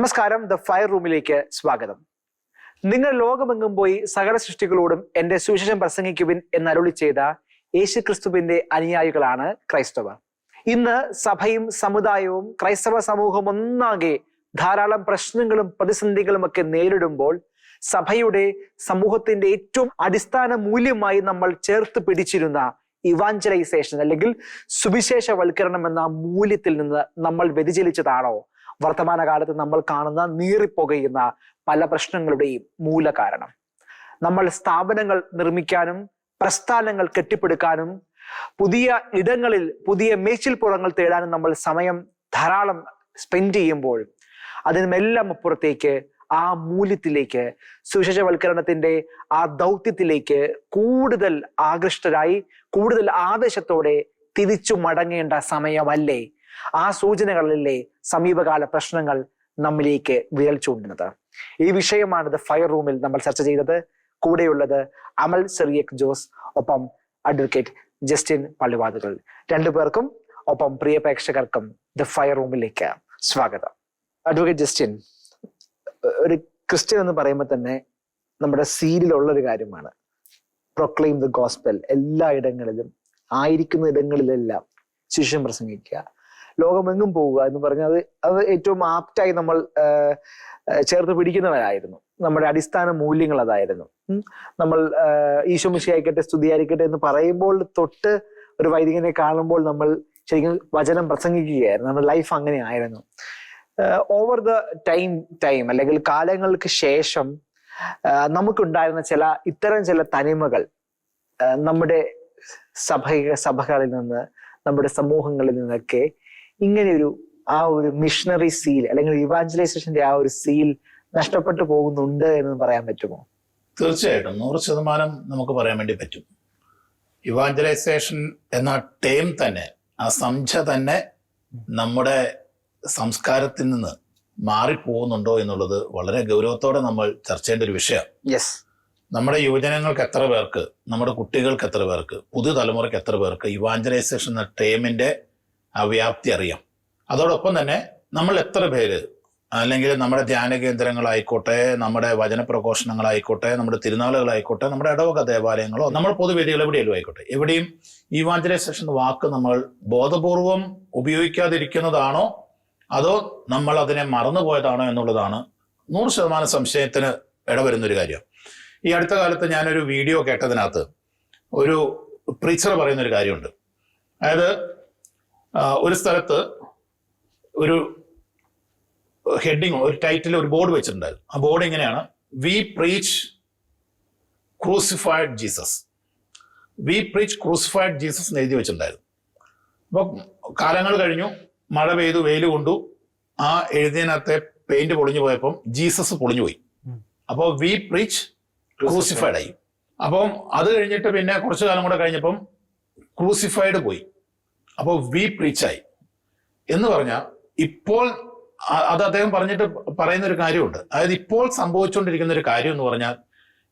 നമസ്കാരം the fire റൂമിലേക്ക് സ്വാഗതം. നിങ്ങൾ ലോകമെങ്ങും പോയി സകല സൃഷ്ടികളോടും എന്റെ സുവിശേഷം പ്രസംഗിക്കുവിൻ എന്ന് എന്നരുളി ചെയ്ത യേശുക്രിസ്തുവിന്റെ അനുയായികളാണ് ക്രൈസ്തവർ. ഇന്ന് സഭയും സമുദായവും ക്രൈസ്തവ സമൂഹം ഒന്നാകെ ധാരാളം പ്രശ്നങ്ങളും പ്രതിസന്ധികളും ഒക്കെ നേരിടുമ്പോൾ സഭയുടെ സമൂഹത്തിന്റെ ഏറ്റവും അടിസ്ഥാന മൂല്യമായി നമ്മൾ ചേർത്ത് പിടിച്ചിരുന്ന ഇവാഞ്ചലൈസേഷൻ അല്ലെങ്കിൽ സുവിശേഷവൽക്കരണം എന്ന മൂല്യത്തിൽ നിന്ന് നമ്മൾ വ്യതിചലിച്ചതാണോ? വർത്തമാനകാലത്ത് നമ്മൾ കാണുന്ന നീറിപ്പുകയുന്ന പല പ്രശ്നങ്ങളുടെയും മൂല കാരണം നമ്മൾ സ്ഥാപനങ്ങൾ നിർമ്മിക്കാനും പ്രസ്ഥാനങ്ങൾ കെട്ടിപ്പടുക്കാനും പുതിയ ഇടങ്ങളിൽ പുതിയ മേച്ചിൽപ്പുറങ്ങൾ തേടാനും നമ്മൾ സമയം ധാരാളം സ്പെൻഡ് ചെയ്യുമ്പോൾ അതിനുമെല്ലാം അപ്പുറത്തേക്ക് ആ മൂല്യത്തിലേക്ക് സുവിശേഷവൽക്കരണത്തിന്റെ ആ ദൗത്യത്തിലേക്ക് കൂടുതൽ ആകൃഷ്ടരായി കൂടുതൽ ആവേശത്തോടെ തിരിച്ചു മടങ്ങേണ്ട സമയമല്ലേ? ആ സൂചനകളിലെ സമീപകാല പ്രശ്നങ്ങൾ നമ്മിലേക്ക് വിരൽ ചൂണ്ടുന്നത്. ഈ വിഷയമാണ് ദ ഫയർ റൂമിൽ നമ്മൾ ചർച്ച ചെയ്തത്. കൂടെയുള്ളത് അമൽ സെറിയക് ജോസ് ഒപ്പം അഡ്വക്കേറ്റ് ജസ്റ്റിൻ പള്ളിവാതുകൾ രണ്ടുപേർക്കും ഒപ്പം പ്രിയ പ്രേക്ഷകർക്കും ദ ഫയർ റൂമിലേക്ക് സ്വാഗതം. അഡ്വക്കേറ്റ് ജസ്റ്റിൻ ഒരു ക്രിസ്ത്യൻ എന്ന് പറയുമ്പോൾ തന്നെ നമ്മുടെ സീലിലുള്ള ഒരു കാര്യമാണ്. പ്രൊക്ലെയിം ദ ഗോസ്പെൽ എല്ലാ ഇടങ്ങളിലും ആയിരിക്കുന്ന ഇടങ്ങളിലെല്ലാം ശിഷ്യം പ്രസംഗിക്കുക. ലോകമെങ്ങും പോവുക എന്ന് പറഞ്ഞാൽ അത് അത് ഏറ്റവും ആപ്റ്റായി നമ്മൾ ചേർത്ത് പിടിക്കുന്നവരായിരുന്നു. നമ്മുടെ അടിസ്ഥാന മൂല്യങ്ങൾ അതായിരുന്നു. നമ്മൾ സ്തുതി സ്തുതിയായിരിക്കട്ടെ എന്ന് പറയുമ്പോൾ തൊട്ട് ഒരു വൈദികനെ കാണുമ്പോൾ നമ്മൾ ശരിക്കും വചനം പ്രസംഗിക്കുകയായിരുന്നു. നമ്മുടെ ലൈഫ് അങ്ങനെ ആയിരുന്നു ഓവർ ദ ടൈം ടൈം അല്ലെങ്കിൽ കാലങ്ങൾക്ക് ശേഷം നമുക്കുണ്ടായിരുന്ന ചില ഇത്തരം ചില തനിമകൾ നമ്മുടെ സഭ സഭകളിൽ നിന്ന് നമ്മുടെ സമൂഹങ്ങളിൽ നിന്നൊക്കെ ഇങ്ങനെ ഒരു ആ ഒരു മിഷണറി സീൽ അല്ലെങ്കിൽ ഇവാഞ്ചലൈസേഷന്റെ ആ ഒരു സീൽ നഷ്ടപ്പെട്ടു പോകുന്നുണ്ട് എന്ന് പറയാൻ പറ്റുമോ? തീർച്ചയായിട്ടും. നൂറ് ശതമാനം നമുക്ക് പറയാൻ വേണ്ടി പറ്റും. ഇവാഞ്ചലൈസേഷൻ എന്ന ടേം തന്നെ ആ സംഖ്യ തന്നെ നമ്മുടെ സംസ്കാരത്തിൽ നിന്ന് മാറിപ്പോകുന്നുണ്ടോ എന്നുള്ളത് വളരെ ഗൗരവത്തോടെ നമ്മൾ ചർച്ച ചെയ്യേണ്ട ഒരു വിഷയമാണ് യെസ് നമ്മുടെ യുവജനങ്ങൾക്ക് എത്ര പേർക്ക് നമ്മുടെ കുട്ടികൾക്ക് എത്ര പേർക്ക് പുതുതലമുറയ്ക്ക് എത്ര പേർക്ക് ഇവാഞ്ചലൈസേഷൻ എന്ന ടേമിന്റെ ആ വ്യാപ്തി അറിയാം. അതോടൊപ്പം തന്നെ നമ്മൾ എത്ര പേര് അല്ലെങ്കിൽ നമ്മുടെ ധ്യാന കേന്ദ്രങ്ങളായിക്കോട്ടെ നമ്മുടെ വചന പ്രഘോഷണങ്ങളായിക്കോട്ടെ നമ്മുടെ തിരുനാളുകളായിക്കോട്ടെ നമ്മുടെ ഇടവക ദേവാലയങ്ങളോ നമ്മൾ പൊതുവേദികൾ എവിടെയെങ്കിലും ആയിക്കോട്ടെ. എവിടെയും ഈവാഞ്ചലൈസേഷൻ വാക്ക് നമ്മൾ ബോധപൂർവം ഉപയോഗിക്കാതിരിക്കുന്നതാണോ അതോ നമ്മൾ അതിനെ മറന്നുപോയതാണോ എന്നുള്ളതാണ് നൂറ് ശതമാനം സംശയത്തിന് ഇടവരുന്നൊരു കാര്യം. ഈ അടുത്ത കാലത്ത് ഞാനൊരു വീഡിയോ കേട്ടതിനകത്ത് ഒരു പ്രീച്ചർ പറയുന്നൊരു കാര്യമുണ്ട്. അതായത് ഒരു സ്ഥലത്ത് ഒരു ഹെഡിങ് ഒരു ടൈറ്റിൽ ഒരു ബോർഡ് വെച്ചിട്ടുണ്ടായിരുന്നു. ആ ബോർഡ് എങ്ങനെയാണ്? We preach crucified Jesus we preach crucified Jesus എന്ന് എഴുതി വെച്ചിട്ടുണ്ടായിരുന്നു. അപ്പോൾ കാലങ്ങൾ കഴിഞ്ഞു മഴ പെയ്തു വെയിൽ കൊണ്ടു. ആ എഴുതിയതിനകത്തെ പെയിന്റ് പൊളിഞ്ഞു പോയപ്പം ജീസസ് പൊളിഞ്ഞു പോയി. അപ്പോൾ വി പ്രീച്ച് ക്രൂസിഫൈഡ് ആയി. അപ്പം അത് കഴിഞ്ഞിട്ട് പിന്നെ കുറച്ചു കാലം കൂടെ കഴിഞ്ഞപ്പം ക്രൂസിഫൈഡ് പോയി. അപ്പോൾ വി പ്രീച്ചായി എന്ന് പറഞ്ഞാൽ ഇപ്പോൾ അത് അദ്ദേഹം പറഞ്ഞിട്ട് പറയുന്ന ഒരു കാര്യമുണ്ട്. അതായത് ഇപ്പോൾ സംഭവിച്ചുകൊണ്ടിരിക്കുന്ന ഒരു കാര്യം എന്ന് പറഞ്ഞാൽ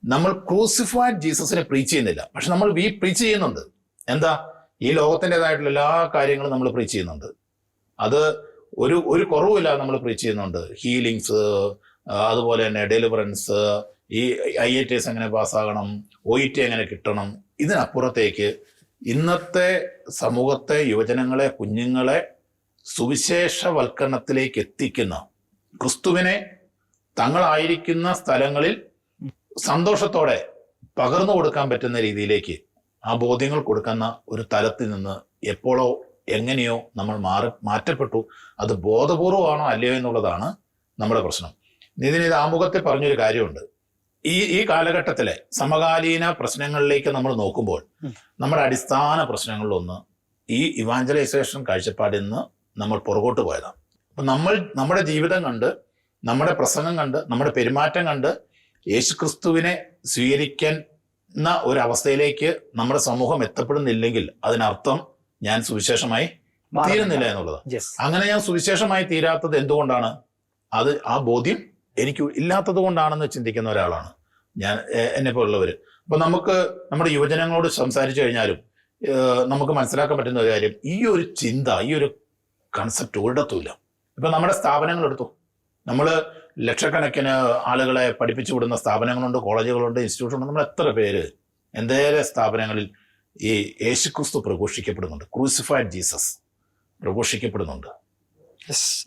നമ്മൾ ക്രൂസിഫൈഡ് ജീസസിനെ പ്രീച്ച് ചെയ്യുന്നില്ല. പക്ഷെ നമ്മൾ വി പ്രീച്ച് ചെയ്യുന്നുണ്ട്. എന്താ? ഈ ലോകത്തിന്റെതായിട്ടുള്ള എല്ലാ കാര്യങ്ങളും നമ്മൾ പ്രീച്ച് ചെയ്യുന്നുണ്ട്. അത് ഒരു ഒരു കുറവുമില്ലാതെ നമ്മൾ പ്രീച്ച് ചെയ്യുന്നുണ്ട്. ഹീലിങ്സ് അതുപോലെ തന്നെ ഡെലിവറൻസ് ഈ ഐ എ ടി എസ് എങ്ങനെ പാസ്സാകണം ഒ ഇ ടി എങ്ങനെ കിട്ടണം ഇതിനപ്പുറത്തേക്ക് ഇന്നത്തെ സമൂഹത്തെ യുവജനങ്ങളെ കുഞ്ഞുങ്ങളെ സുവിശേഷവൽക്കരണത്തിലേക്ക് എത്തിക്കുന്ന ക്രിസ്തുവിനെ തങ്ങളായിരിക്കുന്ന സ്ഥലങ്ങളിൽ സന്തോഷത്തോടെ പകർന്നു കൊടുക്കാൻ പറ്റുന്ന രീതിയിലേക്ക് ആ ബോധ്യങ്ങൾ കൊടുക്കുന്ന ഒരു തലത്തിൽ നിന്ന് എപ്പോഴോ എങ്ങനെയോ നമ്മൾ മാറി മാറ്റപ്പെട്ടു. അത് ബോധപൂർവമാണോ അല്ലയോ എന്നുള്ളതാണ് നമ്മുടെ പ്രശ്നം. നിതിന് ഇത് ആമുഖത്തിൽ പറഞ്ഞൊരു കാര്യമുണ്ട്. ഈ ഈ കാലഘട്ടത്തിലെ സമകാലീന പ്രശ്നങ്ങളിലേക്ക് നമ്മൾ നോക്കുമ്പോൾ നമ്മുടെ അടിസ്ഥാന പ്രശ്നങ്ങളിലൊന്ന് ഈ ഇവാഞ്ചലൈസേഷൻ കാഴ്ചപ്പാടിൽ നിന്ന് നമ്മൾ പുറകോട്ട് പോയതാണ്. അപ്പൊ നമ്മൾ നമ്മുടെ ജീവിതം കണ്ട് നമ്മുടെ പ്രസംഗം കണ്ട് നമ്മുടെ പെരുമാറ്റം കണ്ട് യേശുക്രിസ്തുവിനെ സ്വീകരിക്കുന്ന ഒരവസ്ഥയിലേക്ക് നമ്മുടെ സമൂഹം എത്തപ്പെടുന്നില്ലെങ്കിൽ അതിനർത്ഥം ഞാൻ സുവിശേഷമായി തീരുന്നില്ല എന്നുള്ളത് അങ്ങനെ ഞാൻ സുവിശേഷമായി തീരാത്തത് എന്തുകൊണ്ടാണ്? അത് ആ ബോധ്യം എനിക്ക് ഇല്ലാത്തത് കൊണ്ടാണെന്ന് ചിന്തിക്കുന്ന ഒരാളാണ്. ഞാൻ എന്നെ പോലുള്ളവർ അപ്പൊ നമുക്ക് നമ്മുടെ യുവജനങ്ങളോട് സംസാരിച്ചു കഴിഞ്ഞാലും നമുക്ക് മനസ്സിലാക്കാൻ പറ്റുന്ന ഒരു കാര്യം ഈ ഒരു ചിന്ത ഈ ഒരു കൺസെപ്റ്റ് ഒരിടത്തുമില്ല. ഇപ്പൊ നമ്മുടെ സ്ഥാപനങ്ങൾ എടുത്തു നമ്മൾ ലക്ഷക്കണക്കിന് ആളുകളെ പഠിപ്പിച്ചു വിടുന്ന സ്ഥാപനങ്ങളുണ്ട് കോളേജുകളുണ്ട് ഇൻസ്റ്റിറ്റ്യൂട്ടുണ്ട് നമ്മൾ എത്ര പേര് എന്തേറെ സ്ഥാപനങ്ങളിൽ ഈ യേശുക്രിസ്തു പ്രഘോഷിക്കപ്പെടുന്നുണ്ട്. Crucified Jesus പ്രഘോഷിക്കപ്പെടുന്നുണ്ട്.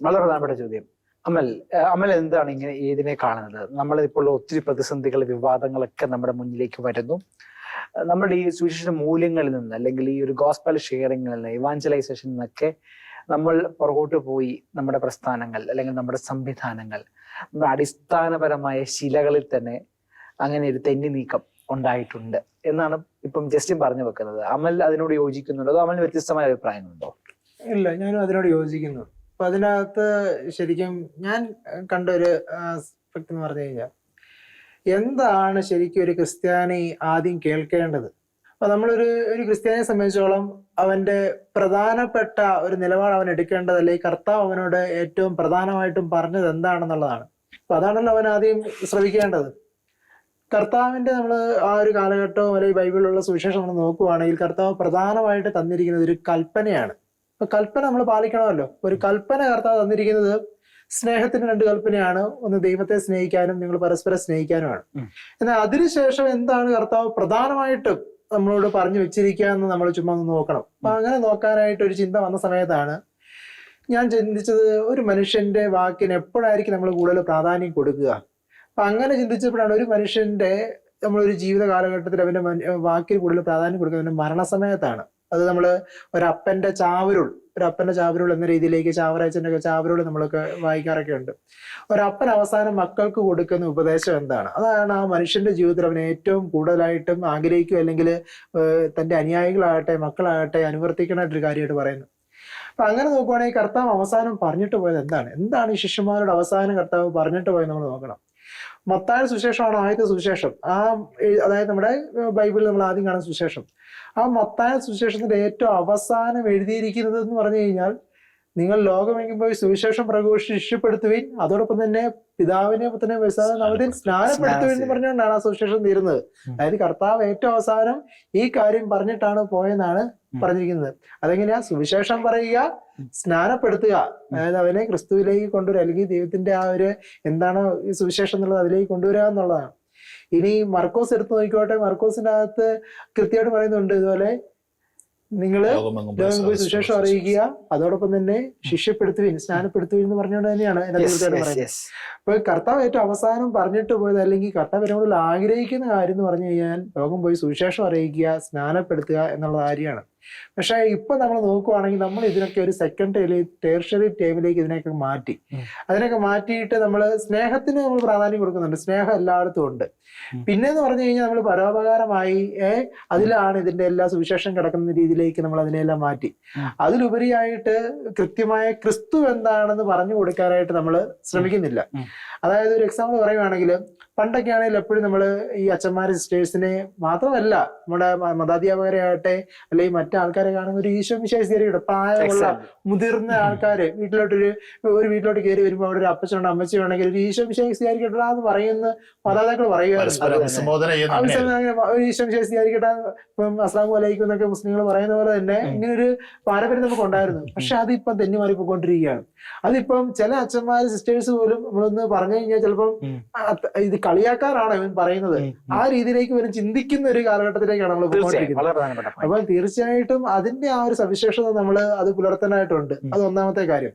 വളരെ പ്രധാനപ്പെട്ട ചോദ്യം. അമൽ അമൽ എന്താണ് ഇങ്ങനെ ഇതിനെ കാണുന്നത്? നമ്മളിപ്പോൾ ഒത്തിരി പ്രതിസന്ധികൾ വിവാദങ്ങളൊക്കെ നമ്മുടെ മുന്നിലേക്ക് വരുന്നു. നമ്മുടെ ഈ സുവിശേഷ മൂല്യങ്ങളിൽ നിന്ന് അല്ലെങ്കിൽ ഈ ഒരു ഗോസ്പൽ ഷെയറിങ്ങിൽ നിന്ന് ഇവാഞ്ചലൈസേഷൻ നിന്നൊക്കെ നമ്മൾ പുറകോട്ട് പോയി നമ്മുടെ പ്രസ്ഥാനങ്ങൾ അല്ലെങ്കിൽ നമ്മുടെ സംവിധാനങ്ങൾ നമ്മുടെ അടിസ്ഥാനപരമായ ശിലകളിൽ തന്നെ അങ്ങനെ ഒരു തെന്നി നീക്കം ഉണ്ടായിട്ടുണ്ട് എന്നാണ് ഇപ്പം ജസ്റ്റിൻ പറഞ്ഞു വെക്കുന്നത്. അമൽ അതിനോട് യോജിക്കുന്നുണ്ടോ? അതോ അമലിന് വ്യത്യസ്തമായ അഭിപ്രായങ്ങളുണ്ടോ? ഇല്ല ഞാനും അതിനോട് യോജിക്കുന്നു. അപ്പൊ അതിനകത്ത് ശരിക്കും ഞാൻ കണ്ട ഒരു ആസ്പെക്ട് എന്ന് പറഞ്ഞു കഴിഞ്ഞാൽ എന്താണ് ശരിക്കും ഒരു ക്രിസ്ത്യാനി ആദ്യം കേൾക്കേണ്ടത്? അപ്പൊ നമ്മളൊരു ഒരു ക്രിസ്ത്യാനിയെ സംബന്ധിച്ചോളം അവന്റെ പ്രധാനപ്പെട്ട ഒരു നിലപാട് അവൻ എടുക്കേണ്ടത് അല്ലെങ്കിൽ കർത്താവ് അവനോട് ഏറ്റവും പ്രധാനമായിട്ടും പറഞ്ഞത് എന്താണെന്നുള്ളതാണ്. അപ്പൊ അതാണല്ലോ അവൻ ആദ്യം ശ്രമിക്കേണ്ടത് കർത്താവിന്റെ നമ്മൾ ആ ഒരു കാലഘട്ടവും അല്ലെങ്കിൽ ബൈബിളിലുള്ള സുവിശേഷം നമ്മൾ നോക്കുവാണെങ്കിൽ കർത്താവ് പ്രധാനമായിട്ട് തന്നിരിക്കുന്നത് ഒരു കൽപ്പനയാണ്. അപ്പൊ കൽപ്പന നമ്മൾ പാലിക്കണമല്ലോ. ഒരു കൽപ്പന കർത്താവ് തന്നിരിക്കുന്നത് സ്നേഹത്തിന് രണ്ട് കൽപ്പനയാണ്. ഒന്ന് ദൈവത്തെ സ്നേഹിക്കാനും നിങ്ങൾ പരസ്പരം സ്നേഹിക്കാനുമാണ്. എന്നാൽ അതിനുശേഷം എന്താണ് കർത്താവ് പ്രധാനമായിട്ടും നമ്മളോട് പറഞ്ഞു വെച്ചിരിക്കുക എന്ന് നമ്മൾ ചുമ്മാ ഒന്ന് നോക്കണം. അപ്പൊ അങ്ങനെ നോക്കാനായിട്ട് ഒരു ചിന്ത വന്ന സമയത്താണ് ഞാൻ ചിന്തിച്ചത് ഒരു മനുഷ്യന്റെ വാക്കിന് എപ്പോഴായിരിക്കും നമ്മൾ കൂടുതൽ പ്രാധാന്യം കൊടുക്കുക? അപ്പൊ അങ്ങനെ ചിന്തിച്ചപ്പോഴാണ് ഒരു മനുഷ്യന്റെ നമ്മളൊരു ജീവിത കാലഘട്ടത്തിൽ അവന്റെ വാക്കിന് കൂടുതൽ പ്രാധാന്യം കൊടുക്കുന്നത് മരണസമയത്താണ്. അത് നമ്മൾ ഒരപ്പന്റെ ചാവരുൾ ഒരു ചാവരുൾ എന്ന രീതിയിലേക്ക് ചാവറാച്ചന്റെ ഒക്കെ ചാവരുൾ നമ്മളൊക്കെ വായിക്കാറൊക്കെ ഉണ്ട്. ഒരപ്പൻ അവസാനം മക്കൾക്ക് കൊടുക്കുന്ന ഉപദേശം എന്താണ്? അതാണ് ആ മനുഷ്യന്റെ ജീവിതത്തിൽ അവൻ ഏറ്റവും കൂടുതലായിട്ടും ആഗ്രഹിക്കുക അല്ലെങ്കിൽ തന്റെ അനുയായികളാകട്ടെ മക്കളാകട്ടെ അനുവർത്തിക്കണായിട്ടൊരു കാര്യമായിട്ട് പറയുന്നു അപ്പൊ അങ്ങനെ നോക്കുവാണെങ്കിൽ കർത്താവ് അവസാനം പറഞ്ഞിട്ട് പോയത് എന്താണ്? എന്താണ് ഈ ശിഷ്യന്മാരുടെ അവസാനം കർത്താവ് പറഞ്ഞിട്ട് പോയത് നമ്മൾ നോക്കണം. മത്തായ സുവിശേഷമാണ് ആദ്യത്തെ സുവിശേഷം? ആ അതായത് നമ്മുടെ ബൈബിളിൽ നമ്മൾ ആദ്യം കാണുന്ന സുവിശേഷം. ആ മത്തായ സുവിശേഷത്തിന്റെ ഏറ്റവും അവസാനം എഴുതിയിരിക്കുന്നത് എന്ന് പറഞ്ഞു കഴിഞ്ഞാൽ നിങ്ങൾ ലോകമെങ്കിൽ പോയി സുവിശേഷം പ്രഘോഷിച്ച് ശിഷ്യപ്പെടുത്തുവിൻ അതോടൊപ്പം തന്നെ പിതാവിനെ പുത്രനെ അവധിൽ സ്നാനപ്പെടുത്തുവിൻ എന്ന് പറഞ്ഞുകൊണ്ടാണ് ആ സുവിശേഷം തീരുന്നത്. അതായത് കർത്താവ് ഏറ്റവും അവസാനം ഈ കാര്യം പറഞ്ഞിട്ടാണ് പോയെന്നാണ്. പറഞ്ഞിരിക്കുന്നത്. അതെങ്ങനെയാ? സുവിശേഷം പറയുക സ്നാനപ്പെടുത്തുക. അതായത് അവനെ ക്രിസ്തുവിലേക്ക് കൊണ്ടുവരിക അല്ലെങ്കിൽ ദൈവത്തിന്റെ ആ ഒരു എന്താണ് ഈ സുവിശേഷം എന്നുള്ളത് അതിലേക്ക് കൊണ്ടുവരിക എന്നുള്ളതാണ്. ഇനി മർക്കോസ് എടുത്തു നോക്കിക്കോട്ടെ. മർക്കോസിന്റെ അകത്ത് കൃത്യമായിട്ട് പറയുന്നുണ്ട് ഇതുപോലെ നിങ്ങൾ പോയി സുശേഷം അറിയിക്കുക. അതോടൊപ്പം തന്നെ ശിഷ്യപ്പെടുത്തുവിൻ സ്നാനപ്പെടുത്തുവിൻ എന്ന് പറഞ്ഞുകൊണ്ട് തന്നെയാണ് പറയുന്നത്. അപ്പൊ കർത്താവ് ഏറ്റവും അവസാനം പറഞ്ഞിട്ട് പോയത് അല്ലെങ്കിൽ കർത്താവ് ഏറ്റവും കൂടുതൽ ആഗ്രഹിക്കുന്ന കാര്യം എന്ന് പറഞ്ഞു കഴിഞ്ഞാൽ ലോകം പോയി സുവിശേഷം അറിയിക്കുക സ്നാനപ്പെടുത്തുക എന്നുള്ള കാര്യമാണ്. പക്ഷെ ഇപ്പൊ നമ്മൾ നോക്കുവാണെങ്കിൽ നമ്മൾ ഇതിനൊക്കെ ഒരു സെക്കൻഡ് ടേർഷറി ടൈമിലേക്ക് ഇതിനൊക്കെ മാറ്റി. അതിനൊക്കെ മാറ്റിയിട്ട് നമ്മൾ സ്നേഹത്തിന് നമ്മൾ പ്രാധാന്യം കൊടുക്കുന്നുണ്ട്. സ്നേഹം എല്ലായിടത്തും ഉണ്ട്. പിന്നെ എന്ന് പറഞ്ഞു കഴിഞ്ഞാൽ നമ്മൾ പരോപകാരമായി ഏ അതിലാണ് ഇതിന്റെ എല്ലാ സുവിശേഷം കിടക്കുന്ന രീതിയിലേക്ക് നമ്മൾ അതിനെല്ലാം മാറ്റി. അതിലുപരിയായിട്ട് കൃത്യമായ ക്രിസ്തു എന്താണെന്ന് പറഞ്ഞു കൊടുക്കാനായിട്ട് നമ്മൾ ശ്രമിക്കുന്നില്ല. അതായത് ഒരു എക്സാമ്പിൾ പറയുവാണെങ്കിൽ പണ്ടൊക്കെ ആണെങ്കിൽ എപ്പോഴും നമ്മൾ ഈ അച്ഛന്മാർ സിസ്റ്റേഴ്സിനെ മാത്രമല്ല നമ്മുടെ മതാധ്യാപകരെ ആകട്ടെ അല്ലെങ്കിൽ മറ്റു ആൾക്കാരെ കാണുന്ന ഒരു ഈശോ വിശേഷിയുടെ പ്രായമുള്ള. മുതിർന്ന ആൾക്കാര് വീട്ടിലോട്ടൊരു ഒരു വീട്ടിലോട്ട് കയറി വരുമ്പോൾ അവിടെ ഒരു അപ്പച്ചനുണ്ട് അമ്മച്ചിയുണ്ടെങ്കിൽ ഒരു ഈശോ വിശേഷിയായിരിക്കട്ടെ എന്ന് പറയുന്ന മാതാപിതാക്കൾ ഒരു ഈശോ വിശേഷിയായിരിക്കട്ടെ ഇപ്പം അസ്ലാമു അലൈക്കും എന്നൊക്കെ മുസ്ലിങ്ങൾ പറയുന്ന പോലെ തന്നെ. ഇങ്ങനെ ഒരു പാരമ്പര്യം നമുക്ക് ഉണ്ടായിരുന്നു. പക്ഷെ അതിപ്പം തെന്നി മാറിപ്പോയിക്കൊണ്ടിരിക്കുകയാണ് അതിപ്പം ചില അച്ഛന്മാര് സിസ്റ്റേഴ്സ് പോലും നമ്മളൊന്ന് പറഞ്ഞു കഴിഞ്ഞാൽ ചിലപ്പം ഇത് കളിയാക്കാറാണ് ഇവൻ പറയുന്നത്. ആ രീതിയിലേക്ക് ഇവർ ചിന്തിക്കുന്ന ഒരു കാലഘട്ടത്തിലേക്കാണ് നമ്മൾ പോയിക്കൊണ്ടിരിക്കുന്നത്. വളരെ പ്രധാനപ്പെട്ട point. അപ്പൊ തീർച്ചയായിട്ടും അതിന്റെ ആ ഒരു സവിശേഷത നമ്മൾ അത് പുലർത്താനായിട്ടുണ്ട്. അത് ഒന്നാമത്തെ കാര്യം.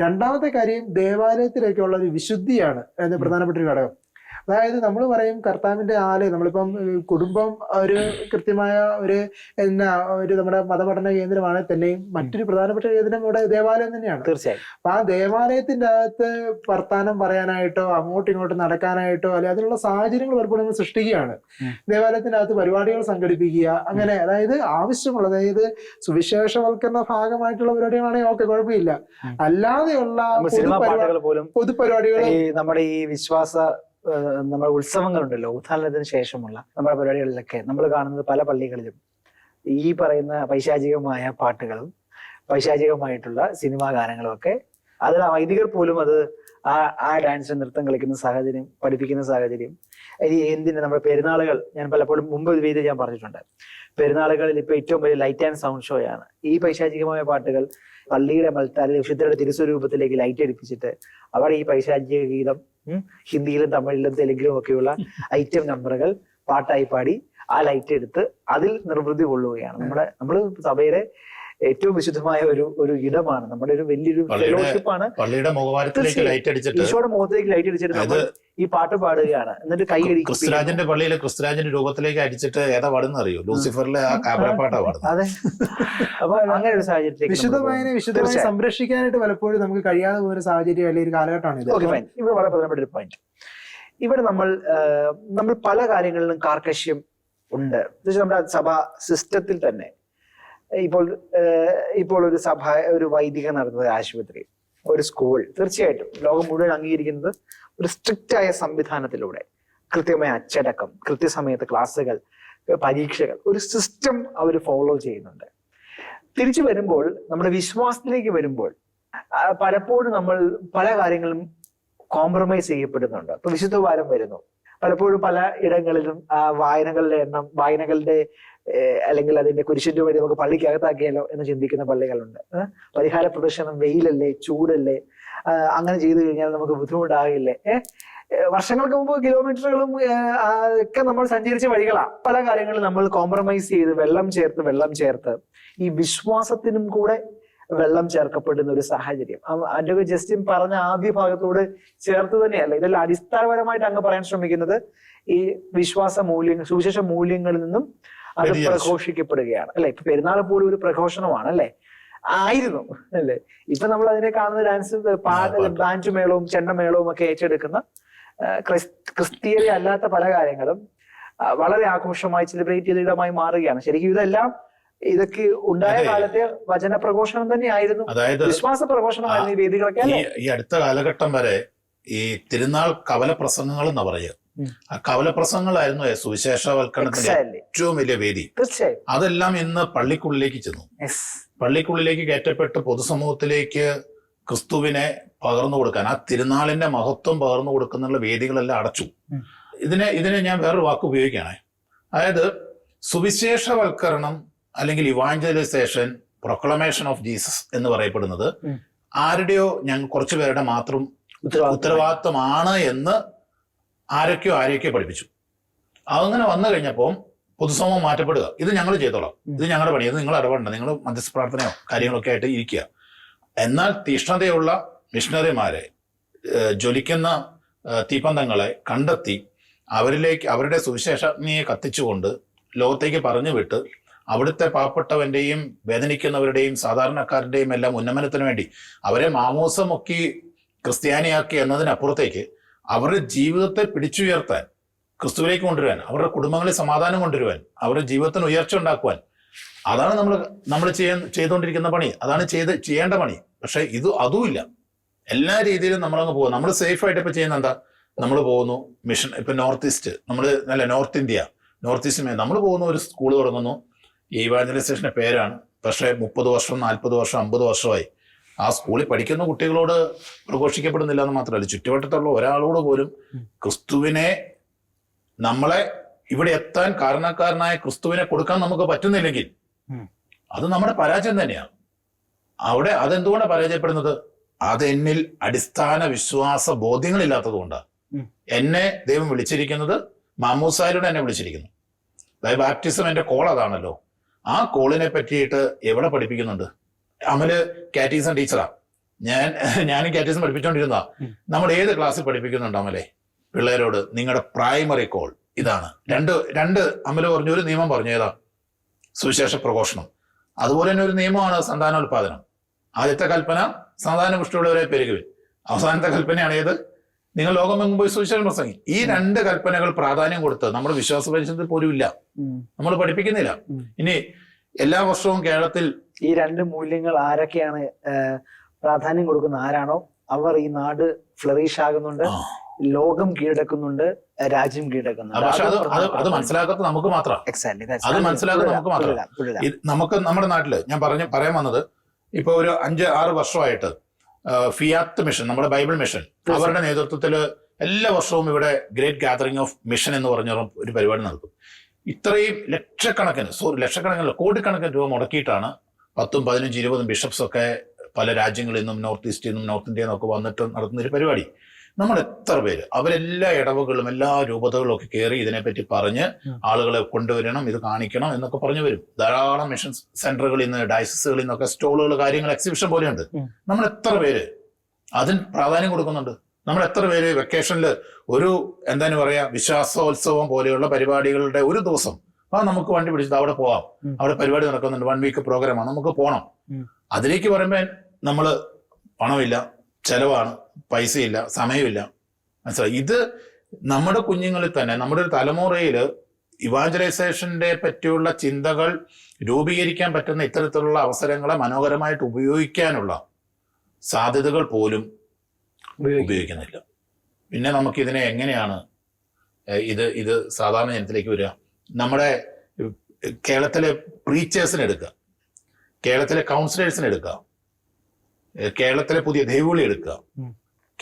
രണ്ടാമത്തെ കാര്യം ദേവാലയത്തിലേക്കുള്ള ഒരു വിശുദ്ധിയാണ് അതിന്റെ പ്രധാനപ്പെട്ട ഒരു ഘടകം. അതായത് നമ്മൾ പറയും കർത്താവിന്റെ ആലയം നമ്മളിപ്പം കുടുംബം ഒരു കൃത്യമായ ഒരു എന്നാ ഒരു നമ്മുടെ മതപഠന കേന്ദ്രമാണ് തന്നെയും മറ്റൊരു പ്രധാനപ്പെട്ട കേന്ദ്രം ഇവിടെ ദേവാലയം തന്നെയാണ്. തീർച്ചയായും. അപ്പൊ ആ ദേവാലയത്തിന്റെ അകത്ത് വർത്താനം പറയാനായിട്ടോ അങ്ങോട്ടും ഇങ്ങോട്ടും നടക്കാനായിട്ടോ അല്ലെ അതിനുള്ള സാഹചര്യങ്ങൾ പലപ്പോഴും നമ്മൾ സൃഷ്ടിക്കുകയാണ്. ദേവാലയത്തിന്റെ അകത്ത് പരിപാടികൾ സംഘടിപ്പിക്കുക അങ്ങനെ അതായത് ആവശ്യമുള്ള അതായത് സുവിശേഷവൽക്കരണ ഭാഗമായിട്ടുള്ള പരിപാടികളാണെങ്കിൽ ഓക്കെ കുഴപ്പമില്ല. അല്ലാതെയുള്ള പൊതുപരിപാടികൾ നമ്മുടെ ഈ വിശ്വാസ നമ്മുടെ ഉത്സവങ്ങളുണ്ടല്ലോ. ഉത്ഥാനത്തിന് ശേഷമുള്ള നമ്മുടെ പരിപാടികളിലൊക്കെ നമ്മൾ കാണുന്നത് പല പള്ളികളിലും. ഈ പറയുന്ന പൈശാചികമായ പാട്ടുകളും പൈശാചികമായിട്ടുള്ള സിനിമാ ഗാനങ്ങളും ഒക്കെ അതിൽ ആ വൈദികർ പോലും അത് ആ ആ ഡാൻസ് നൃത്തം കളിക്കുന്ന സാഹചര്യം പഠിപ്പിക്കുന്ന സാഹചര്യം. ഇനി എന്തിന് നമ്മുടെ പെരുന്നാളുകൾ ഞാൻ പലപ്പോഴും മുമ്പ് ഇത് ഞാൻ പറഞ്ഞിട്ടുണ്ട്. പെരുന്നാളുകളിൽ ഇപ്പൊ ഏറ്റവും വലിയ ലൈറ്റ് ആൻഡ് സൗണ്ട് ഷോ ആണ് ഈ പൈശാചികമായ പാട്ടുകൾ പള്ളിയുടെ മൽത്താരിൽ വിശുദ്ധരുടെ തിരുസ്വരൂപത്തിലേക്ക് ലൈറ്റ് അടിപ്പിച്ചിട്ട് അവിടെ ഈ പൈശാചിക ഗീതം ഹിന്ദിയിലും തമിഴിലും തെലുങ്കിലും ഒക്കെയുള്ള ഐറ്റം നമ്പറുകൾ പാട്ടായി പാടി ആ ലൈറ്റ് എടുത്ത് അതിൽ നിർവൃതി കൊള്ളുകയാണ്. നമ്മുടെ നമ്മൾ സഭയുടെ ഏറ്റവും വിശുദ്ധമായ ഒരു ഒരു ഇടമാണ്. നമ്മുടെ ഒരു വലിയൊരു ഫെലോഷിപ്പാണ് ആണ്. പള്ളിയുടെ മുഖവാരത്തിലേക്ക് ലൈറ്റ് അടിച്ചിട്ട് ഈശോയുടെ മുഖത്തേക്ക് ലൈറ്റ് അടിച്ചിട്ട് നമ്മൾ ഈ പാട്ട് പാടുകയാണ്. എന്നിട്ട് കൈ അടിക്കും ക്രിസ്തുരാജന്റെ പള്ളിയിൽ ക്രിസ്തുരാജന്റെ രൂപത്തിലേക്ക് അടിച്ചിട്ട് ഏതാ പാടുന്ന അറിയോ? ലൂസിഫറിലെ ആ കാബരപ്പാട്ടാ പാടുന്നത്. അതെ. അപ്പൊ അങ്ങനെ ഒരു സാഹചര്യത്തിലേക്ക് വിശുദ്ധമായ വിശുദ്ധമായി. സംരക്ഷിക്കാനായിട്ട് പലപ്പോഴും നമുക്ക് കഴിയാതെ പോകുന്ന ഒരു സാഹചര്യം അല്ലെങ്കിൽ ഒരു കാലഘട്ടമാണ് ഇത്. ഓക്കെ ഫൈൻ ഇവിടെ വളരെ പ്രധാനപ്പെട്ട ഒരു പോയിന്റ് ഇവിടെ നമ്മൾ നമ്മൾ പല കാര്യങ്ങളിലും കാർക്കശ്യം ഉണ്ട്. നമ്മുടെ സഭാ സിസ്റ്റത്തിൽ തന്നെ ഇപ്പോൾ ഇപ്പോൾ ഒരു സഭ ഒരു വൈദിക നടത്തുന്ന ആശുപത്രി ഒരു സ്കൂൾ തീർച്ചയായിട്ടും ലോകം മുഴുവൻ അംഗീകരിക്കുന്നത് ഒരു സ്ട്രിക്റ്റ് ആയ സംവിധാനത്തിലൂടെ. കൃത്യമായ അച്ചടക്കം കൃത്യസമയത്ത് ക്ലാസ്സുകൾ പരീക്ഷകൾ ഒരു സിസ്റ്റം അവർ ഫോളോ ചെയ്യുന്നുണ്ട്. തിരിച്ചു വരുമ്പോൾ നമ്മുടെ വിശ്വാസത്തിലേക്ക് വരുമ്പോൾ പലപ്പോഴും നമ്മൾ പല കാര്യങ്ങളും കോംപ്രമൈസ് ചെയ്യപ്പെടുന്നുണ്ട്. ഇപ്പൊ വിശുദ്ധ വാരം വരുന്നു. പലപ്പോഴും പല ഇടങ്ങളിലും വായനകളുടെ എണ്ണം വായനകളുടെ അല്ലെങ്കിൽ അതിന്റെ കുരിശിന്റെ വഴി നമുക്ക് പള്ളിക്കകത്താക്കിയാലോ എന്ന് ചിന്തിക്കുന്ന പള്ളികളുണ്ട്. പരിഹാര പ്രദർശനം വെയിലല്ലേ ചൂടല്ലേ അങ്ങനെ ചെയ്തു കഴിഞ്ഞാൽ നമുക്ക് ബുദ്ധിമുട്ടാകില്ലേ? വർഷങ്ങൾക്ക് മുമ്പ് കിലോമീറ്ററുകളും ഒക്കെ നമ്മൾ സഞ്ചരിച്ച വഴികളാണ്. പല കാര്യങ്ങളും നമ്മൾ കോംപ്രമൈസ് ചെയ്ത് വെള്ളം ചേർത്ത് വെള്ളം ചേർത്ത് ഈ വിശ്വാസത്തിനും കൂടെ വെള്ളം ചേർക്കപ്പെടുന്ന ഒരു സാഹചര്യം. അഡ്വക്കേറ്റ് ജസ്റ്റിൻ പറഞ്ഞ ആദ്യ ഭാഗത്തോട് ചേർത്ത് തന്നെയല്ല. ഇതെല്ലാം അടിസ്ഥാനപരമായിട്ട് അങ്ങ് പറയാൻ ശ്രമിക്കുന്നത് ഈ വിശ്വാസ മൂല്യങ്ങൾ സുവിശേഷ മൂല്യങ്ങളിൽ നിന്നും അത്. പ്രഘോഷിക്കപ്പെടുകയാണ്. അല്ലെ? ഇപ്പൊ പെരുന്നാൾ പോലും ഒരു പ്രഘോഷണമാണ് അല്ലെ? ആയിരുന്നു അല്ലെ? ഇപ്പൊ നമ്മൾ അതിനെ കാണുന്ന ഡാൻസ് പാട്ട്. ബാൻഡ് മേളവും ചെണ്ടമേളവും ഒക്കെ ഏറ്റെടുക്കുന്ന ആ, അല്ലാത്ത പല കാര്യങ്ങളും വളരെ ആഘോഷമായി സെലിബ്രേറ്റ് ചെയ്ത ഇടമായി മാറുകയാണ്. ശരിക്കും ഇതെല്ലാം ഇതൊക്കെ ഉണ്ടായ കാലത്തെ വചന പ്രഘോഷണം തന്നെയായിരുന്നു. അതായത് വിശ്വാസ പ്രഘോഷണമായിരുന്നു ഈ വേദികളൊക്കെ ഈ അടുത്ത കാലഘട്ടം വരെ ഈ തിരുനാൾ കവല പ്രസംഗങ്ങൾ എന്ന് പറയുക. ആ കവല പ്രസംഗങ്ങളായിരുന്നു സുവിശേഷവൽക്കരണത്തിന്റെ ഏറ്റവും വലിയ വേദി. തീർച്ചയായും. അതെല്ലാം ഇന്ന് പള്ളിക്കുള്ളിലേക്ക് ചെന്നു. പള്ളിക്കുള്ളിലേക്ക് കയറ്റപ്പെട്ട് പൊതുസമൂഹത്തിലേക്ക് ക്രിസ്തുവിനെ പകർന്നു കൊടുക്കാൻ ആ തിരുനാളിന്റെ മഹത്വം പകർന്നു കൊടുക്കുന്നുള്ള വേദികളെല്ലാം അടച്ചു. ഇതിനെ ഇതിനെ ഞാൻ വേറൊരു വാക്ക് ഉപയോഗിക്കുകയാണ്. അതായത് സുവിശേഷവൽക്കരണം അല്ലെങ്കിൽ ഇവാഞ്ചലൈസേഷൻ പ്രൊക്ലമേഷൻ ഓഫ് ജീസസ് എന്ന് പറയപ്പെടുന്നത്. ആരുടെയോ ഞങ്ങൾ കുറച്ചു പേരുടെ മാത്രം ഉത്തരവാദിത്തമാണ് എന്ന് ആരൊക്കെയോ ആരെയൊക്കെയോ പഠിപ്പിച്ചു. അങ്ങനെ വന്നു കഴിഞ്ഞപ്പോൾ പൊതുസമൂഹം മാറ്റപ്പെടുക. ഇത് ഞങ്ങൾ ചെയ്തോളാം. ഇത് ഞങ്ങളുടെ പണി. ഇത് നിങ്ങൾ ഇടപെടണ്ട. നിങ്ങൾ മധ്യസ്ഥ പ്രാർത്ഥനയോ കാര്യങ്ങളൊക്കെ ആയിട്ട് ഇരിക്കുക. എന്നാൽ തീഷ്ണതയുള്ള മിഷണറിമാരെ ജ്വലിക്കുന്ന തീപ്പന്തങ്ങളെ കണ്ടെത്തി അവരിലേക്ക് അവരുടെ സുവിശേഷജ്ഞയെ കത്തിച്ചുകൊണ്ട് ലോകത്തേക്ക് പറഞ്ഞു വിട്ട് അവിടുത്തെ പാവപ്പെട്ടവന്റെയും വേദനിക്കുന്നവരുടെയും സാധാരണക്കാരുടെയും എല്ലാം ഉന്നമനത്തിന് വേണ്ടി അവരെ മാമോസമൊക്കി ക്രിസ്ത്യാനിയാക്കി എന്നതിനപ്പുറത്തേക്ക് അവരുടെ ജീവിതത്തെ പിടിച്ചുയർത്താൻ ക്രിസ്തുവിലേക്ക് കൊണ്ടുവരാൻ അവരുടെ കുടുംബങ്ങളിൽ സമാധാനം കൊണ്ടുവരുവാൻ അവരുടെ ജീവിതത്തിന് ഉയർച്ച ഉണ്ടാക്കുവാൻ. അതാണ് നമ്മൾ നമ്മൾ ചെയ്യാൻ ചെയ്തുകൊണ്ടിരിക്കുന്ന പണി. അതാണ് ചെയ്ത് ചെയ്യേണ്ട പണി. പക്ഷെ ഇത് അതുമില്ല എല്ലാ രീതിയിലും നമ്മളങ്ങ് പോകും. നമ്മൾ സേഫ് ആയിട്ട് ഇപ്പൊ ചെയ്യുന്ന എന്താ? നമ്മൾ പോകുന്നു മിഷൻ ഇപ്പൊ നോർത്ത് ഈസ്റ്റ് നമ്മൾ അല്ല നോർത്ത് ഇന്ത്യ നോർത്ത് ഈസ്റ്റ് നമ്മൾ പോകുന്ന ഒരു സ്കൂൾ തുടങ്ങുന്നു. ഈ ഇവാഞ്ചലൈസേഷന്റെ പേരാണ്. പക്ഷേ മുപ്പത് വർഷം നാൽപ്പത് വർഷം അമ്പത് വർഷമായി. ആ സ്കൂളിൽ പഠിക്കുന്ന കുട്ടികളോട് പ്രഘോഷിക്കപ്പെടുന്നില്ല എന്ന് മാത്രമല്ല ചുറ്റുവട്ടത്തുള്ള ഒരാളോട് പോലും ക്രിസ്തുവിനെ നമ്മളെ ഇവിടെ എത്താൻ കാരണക്കാരനായ ക്രിസ്തുവിനെ കൊടുക്കാൻ നമുക്ക് പറ്റുന്നില്ലെങ്കിൽ അത് നമ്മുടെ പരാജയം തന്നെയാണ്. അവിടെ അതെന്തുകൊണ്ടാണ് പരാജയപ്പെടുന്നത്? അതെന്നിൽ അടിസ്ഥാന വിശ്വാസ ബോധ്യങ്ങളില്ലാത്തത് കൊണ്ടാണ്. എന്നെ ദൈവം വിളിച്ചിരിക്കുന്നത് മാമൂസായിലൂടെ എന്നെ വിളിച്ചിരിക്കുന്നു. അതായത് ബാപ്റ്റിസം എന്റെ കോൾ അതാണല്ലോ. ആ കോളിനെ പറ്റിയിട്ട് എവിടെ പഠിപ്പിക്കുന്നുണ്ട്? അമൽ കാറ്റീസൺ ടീച്ചറാ ഞാൻ ഞാനും കാറ്റീസം പഠിപ്പിച്ചുകൊണ്ടിരുന്ന ഉം. നമ്മൾ ഏത് ക്ലാസ്സിൽ പഠിപ്പിക്കുന്നുണ്ട് അമലെ? പിള്ളേരോട് നിങ്ങളുടെ പ്രൈമറി കോൾ ഇതാണ്. രണ്ട് രണ്ട് അമൽ പറഞ്ഞു ഒരു നിയമം പറഞ്ഞു ഏതാ സുവിശേഷ പ്രഘോഷണം. അതുപോലെ തന്നെ ഒരു നിയമമാണ് സന്താനോൽപാദനം. ആദ്യത്തെ കൽപ്പന സന്താന പുഷ്ടിയുള്ളവരെ പെരുകുവിൻ അവസാനത്തെ കൽപ്പനയാണ് ഏത്? നിങ്ങൾ ലോകമെങ്ങും പോയി സുവിശേഷം പ്രസംഗി. ഈ രണ്ട് കൽപ്പനകൾ പ്രാധാന്യം കൊടുത്ത് നമ്മുടെ വിശ്വാസ പരിശുദ്ധത്തിൽ പോലും ഇല്ല. നമ്മൾ പഠിപ്പിക്കുന്നില്ല. ഇനി എല്ലാ വർഷവും കേരളത്തിൽ ഈ രണ്ട് മൂല്യങ്ങൾ ആരൊക്കെയാണ് പ്രാധാന്യം കൊടുക്കുന്ന ആരാണോ? അവർ ഈ നാട് ഫ്ലറിഷ് ആകുന്നുണ്ട് ലോകം കീഴടക്കുന്നുണ്ട് രാജ്യം കീഴടക്കുന്നുണ്ട്. പക്ഷെ അത് അത് നമുക്ക് മാത്രം. അത്. മനസ്സിലാക്കുന്നത് നമുക്ക് മാത്രം. നമുക്ക് നമ്മുടെ നാട്ടിൽ ഞാൻ പറഞ്ഞ പറയാൻ വന്നത് ഇപ്പൊ ഒരു അഞ്ച് ആറ് വർഷമായിട്ട് ഫിയാത്ത് മിഷൻ നമ്മുടെ ബൈബിൾ മിഷൻ അവരുടെ നേതൃത്വത്തിൽ എല്ലാ വർഷവും ഇവിടെ ഗ്രേറ്റ് ഗാദറിംഗ് ഓഫ് മിഷൻ എന്ന് പറഞ്ഞ ഒരു പരിപാടി നടക്കും. ഇത്രയും ലക്ഷക്കണക്കിന് സോറി ലക്ഷക്കണക്കിന് കോടിക്കണക്കിന് രൂപ മുടക്കിയിട്ടാണ് പത്തും പതിനഞ്ചും ഇരുപതും ബിഷപ്സൊക്കെ പല രാജ്യങ്ങളിൽ നിന്നും നോർത്ത് ഈസ്റ്റിൽ നിന്നും നോർത്ത് ഇന്ത്യയിൽ നിന്നൊക്കെ വന്നിട്ട് നടത്തുന്ന ഒരു പരിപാടി. നമ്മൾ എത്ര പേര്? അവരെല്ലാ ഇടവകളും എല്ലാ രൂപതകളും ഒക്കെ കയറി ഇതിനെപ്പറ്റി പറഞ്ഞ്. ആളുകളെ കൊണ്ടുവരണം ഇത് കാണിക്കണം എന്നൊക്കെ പറഞ്ഞു വരും. ധാരാളം മിഷൻ സെന്ററുകളിൽ നിന്ന് ഡയസസുകളിൽ നിന്നൊക്കെ സ്റ്റോളുകൾ കാര്യങ്ങൾ എക്സിബിഷൻ പോലെയുണ്ട്. നമ്മൾ എത്ര പേര്? അതിന് പ്രാധാന്യം കൊടുക്കുന്നുണ്ട്. നമ്മൾ എത്ര പേര്? വെക്കേഷനിൽ ഒരു എന്താണ് പറയാ വിശ്വാസോത്സവം പോലെയുള്ള പരിപാടികളുടെ ഒരു ദിവസം ആ നമുക്ക് വണ്ടി പിടിച്ചത് അവിടെ പോവാം. അവിടെ പരിപാടി നടക്കുന്നുണ്ട്. വൺ വീക്ക് പ്രോഗ്രാമാണ് നമുക്ക് പോകണം അതിലേക്ക് പറയുമ്പോൾ നമ്മൾ പണമില്ല ചെലവാണ് പൈസയില്ല സമയമില്ല. മനസ്സിലായി? ഇത് നമ്മുടെ കുഞ്ഞുങ്ങളിൽ തന്നെ നമ്മുടെ ഒരു തലമുറയിൽ ഇവാഞ്ചലൈസേഷന്റെ പറ്റിയുള്ള ചിന്തകൾ രൂപീകരിക്കാൻ പറ്റുന്ന ഇത്തരത്തിലുള്ള അവസരങ്ങളെ മനോഹരമായിട്ട് ഉപയോഗിക്കാനുള്ള സാധ്യതകൾ പോലും ഉപയോഗിക്കുന്നില്ല. പിന്നെ നമുക്ക് ഇതിനെ എങ്ങനെയാണ് ഇത് ഇത് സാധാരണ ജനത്തിലേക്ക് വരിക? നമ്മുടെ കേരളത്തിലെ പ്രീച്ചേഴ്സിനെ എടുക്കുക. കേരളത്തിലെ കൗൺസിലേഴ്സിനെ എടുക്കുക. കേരളത്തിലെ പുതിയ ദൈവവിളി എടുക്കുക.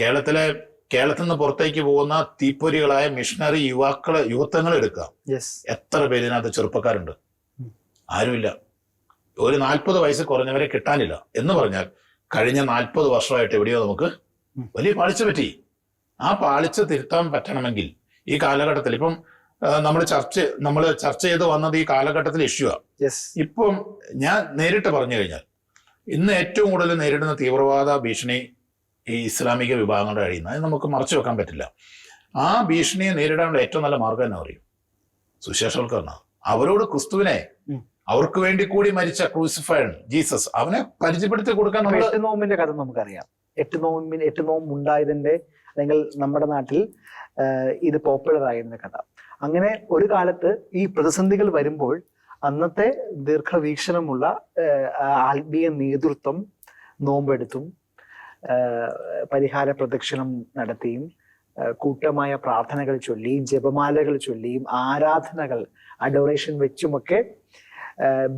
കേരളത്തിലെ കേരളത്തിൽ നിന്ന് പുറത്തേക്ക് പോകുന്ന തീപ്പൊരികളായ മിഷണറി യുവാക്കളെ യുവത്വങ്ങൾ എടുക്കുക. എത്ര പേര് ഇതിനകത്ത് ചെറുപ്പക്കാരുണ്ട്. ആരുമില്ല. ഒരു നാൽപ്പത് വയസ്സ് കുറഞ്ഞവരെ കിട്ടാനില്ല. എന്ന് പറഞ്ഞാൽ കഴിഞ്ഞ നാൽപ്പത് വർഷമായിട്ട് എവിടെയോ നമുക്ക് വലിയ പാളിച്ച പറ്റി. ആ പാളിച്ച തിരുത്താൻ പറ്റണമെങ്കിൽ ഈ കാലഘട്ടത്തിൽ ഇപ്പം നമ്മൾ ചർച്ച നമ്മൾ ചർച്ച ചെയ്ത് വന്നത് ഈ കാലഘട്ടത്തിൽ ഇഷ്യൂ ആണ് ഇപ്പം ഞാൻ നേരിട്ട് പറഞ്ഞു കഴിഞ്ഞാൽ ഇന്ന് ഏറ്റവും കൂടുതൽ നേരിടുന്ന തീവ്രവാദ ഭീഷണി ഈ ഇസ്ലാമിക വിഭാഗങ്ങളുടെ കഴിയുന്ന അത് നമുക്ക് മറച്ചു വെക്കാൻ പറ്റില്ല. ആ ഭീഷണിയെ നേരിടാനുള്ള ഏറ്റവും നല്ല മാർഗം എന്നാ പറയും സുശേഷവൽക്കരണം. അവരോട് ക്രിസ്തുവിനെ. അവർക്ക് വേണ്ടി കൂടി മരിച്ച ക്രൂസിഫൈഡ് ജീസസ് അവനെ പരിചയപ്പെടുത്തി കൊടുക്കാൻ നമ്മൾ എട്ട് നോമ്പിന്റെ കഥ നമുക്കറിയാം. എട്ട് നോമ്പിന് എട്ട് നോമ്പ് ഉണ്ടായതിന്റെ അല്ലെങ്കിൽ നമ്മുടെ നാട്ടിൽ ഇത് പോപ്പുലർ ആയിരുന്ന കഥ. അങ്ങനെ ഒരു കാലത്ത് ഈ പ്രതിസന്ധികൾ വരുമ്പോൾ അന്നത്തെ ദീർഘവീക്ഷണമുള്ള ആത്മീയ നേതൃത്വം നോമ്പെടുത്തും പരിഹാര പ്രദക്ഷിണം നടത്തിയും കൂട്ടമായ പ്രാർത്ഥനകൾ ചൊല്ലിയും ജപമാലകൾ ചൊല്ലിയും ആരാധനകൾ അഡോറേഷൻ വെച്ചുമൊക്കെ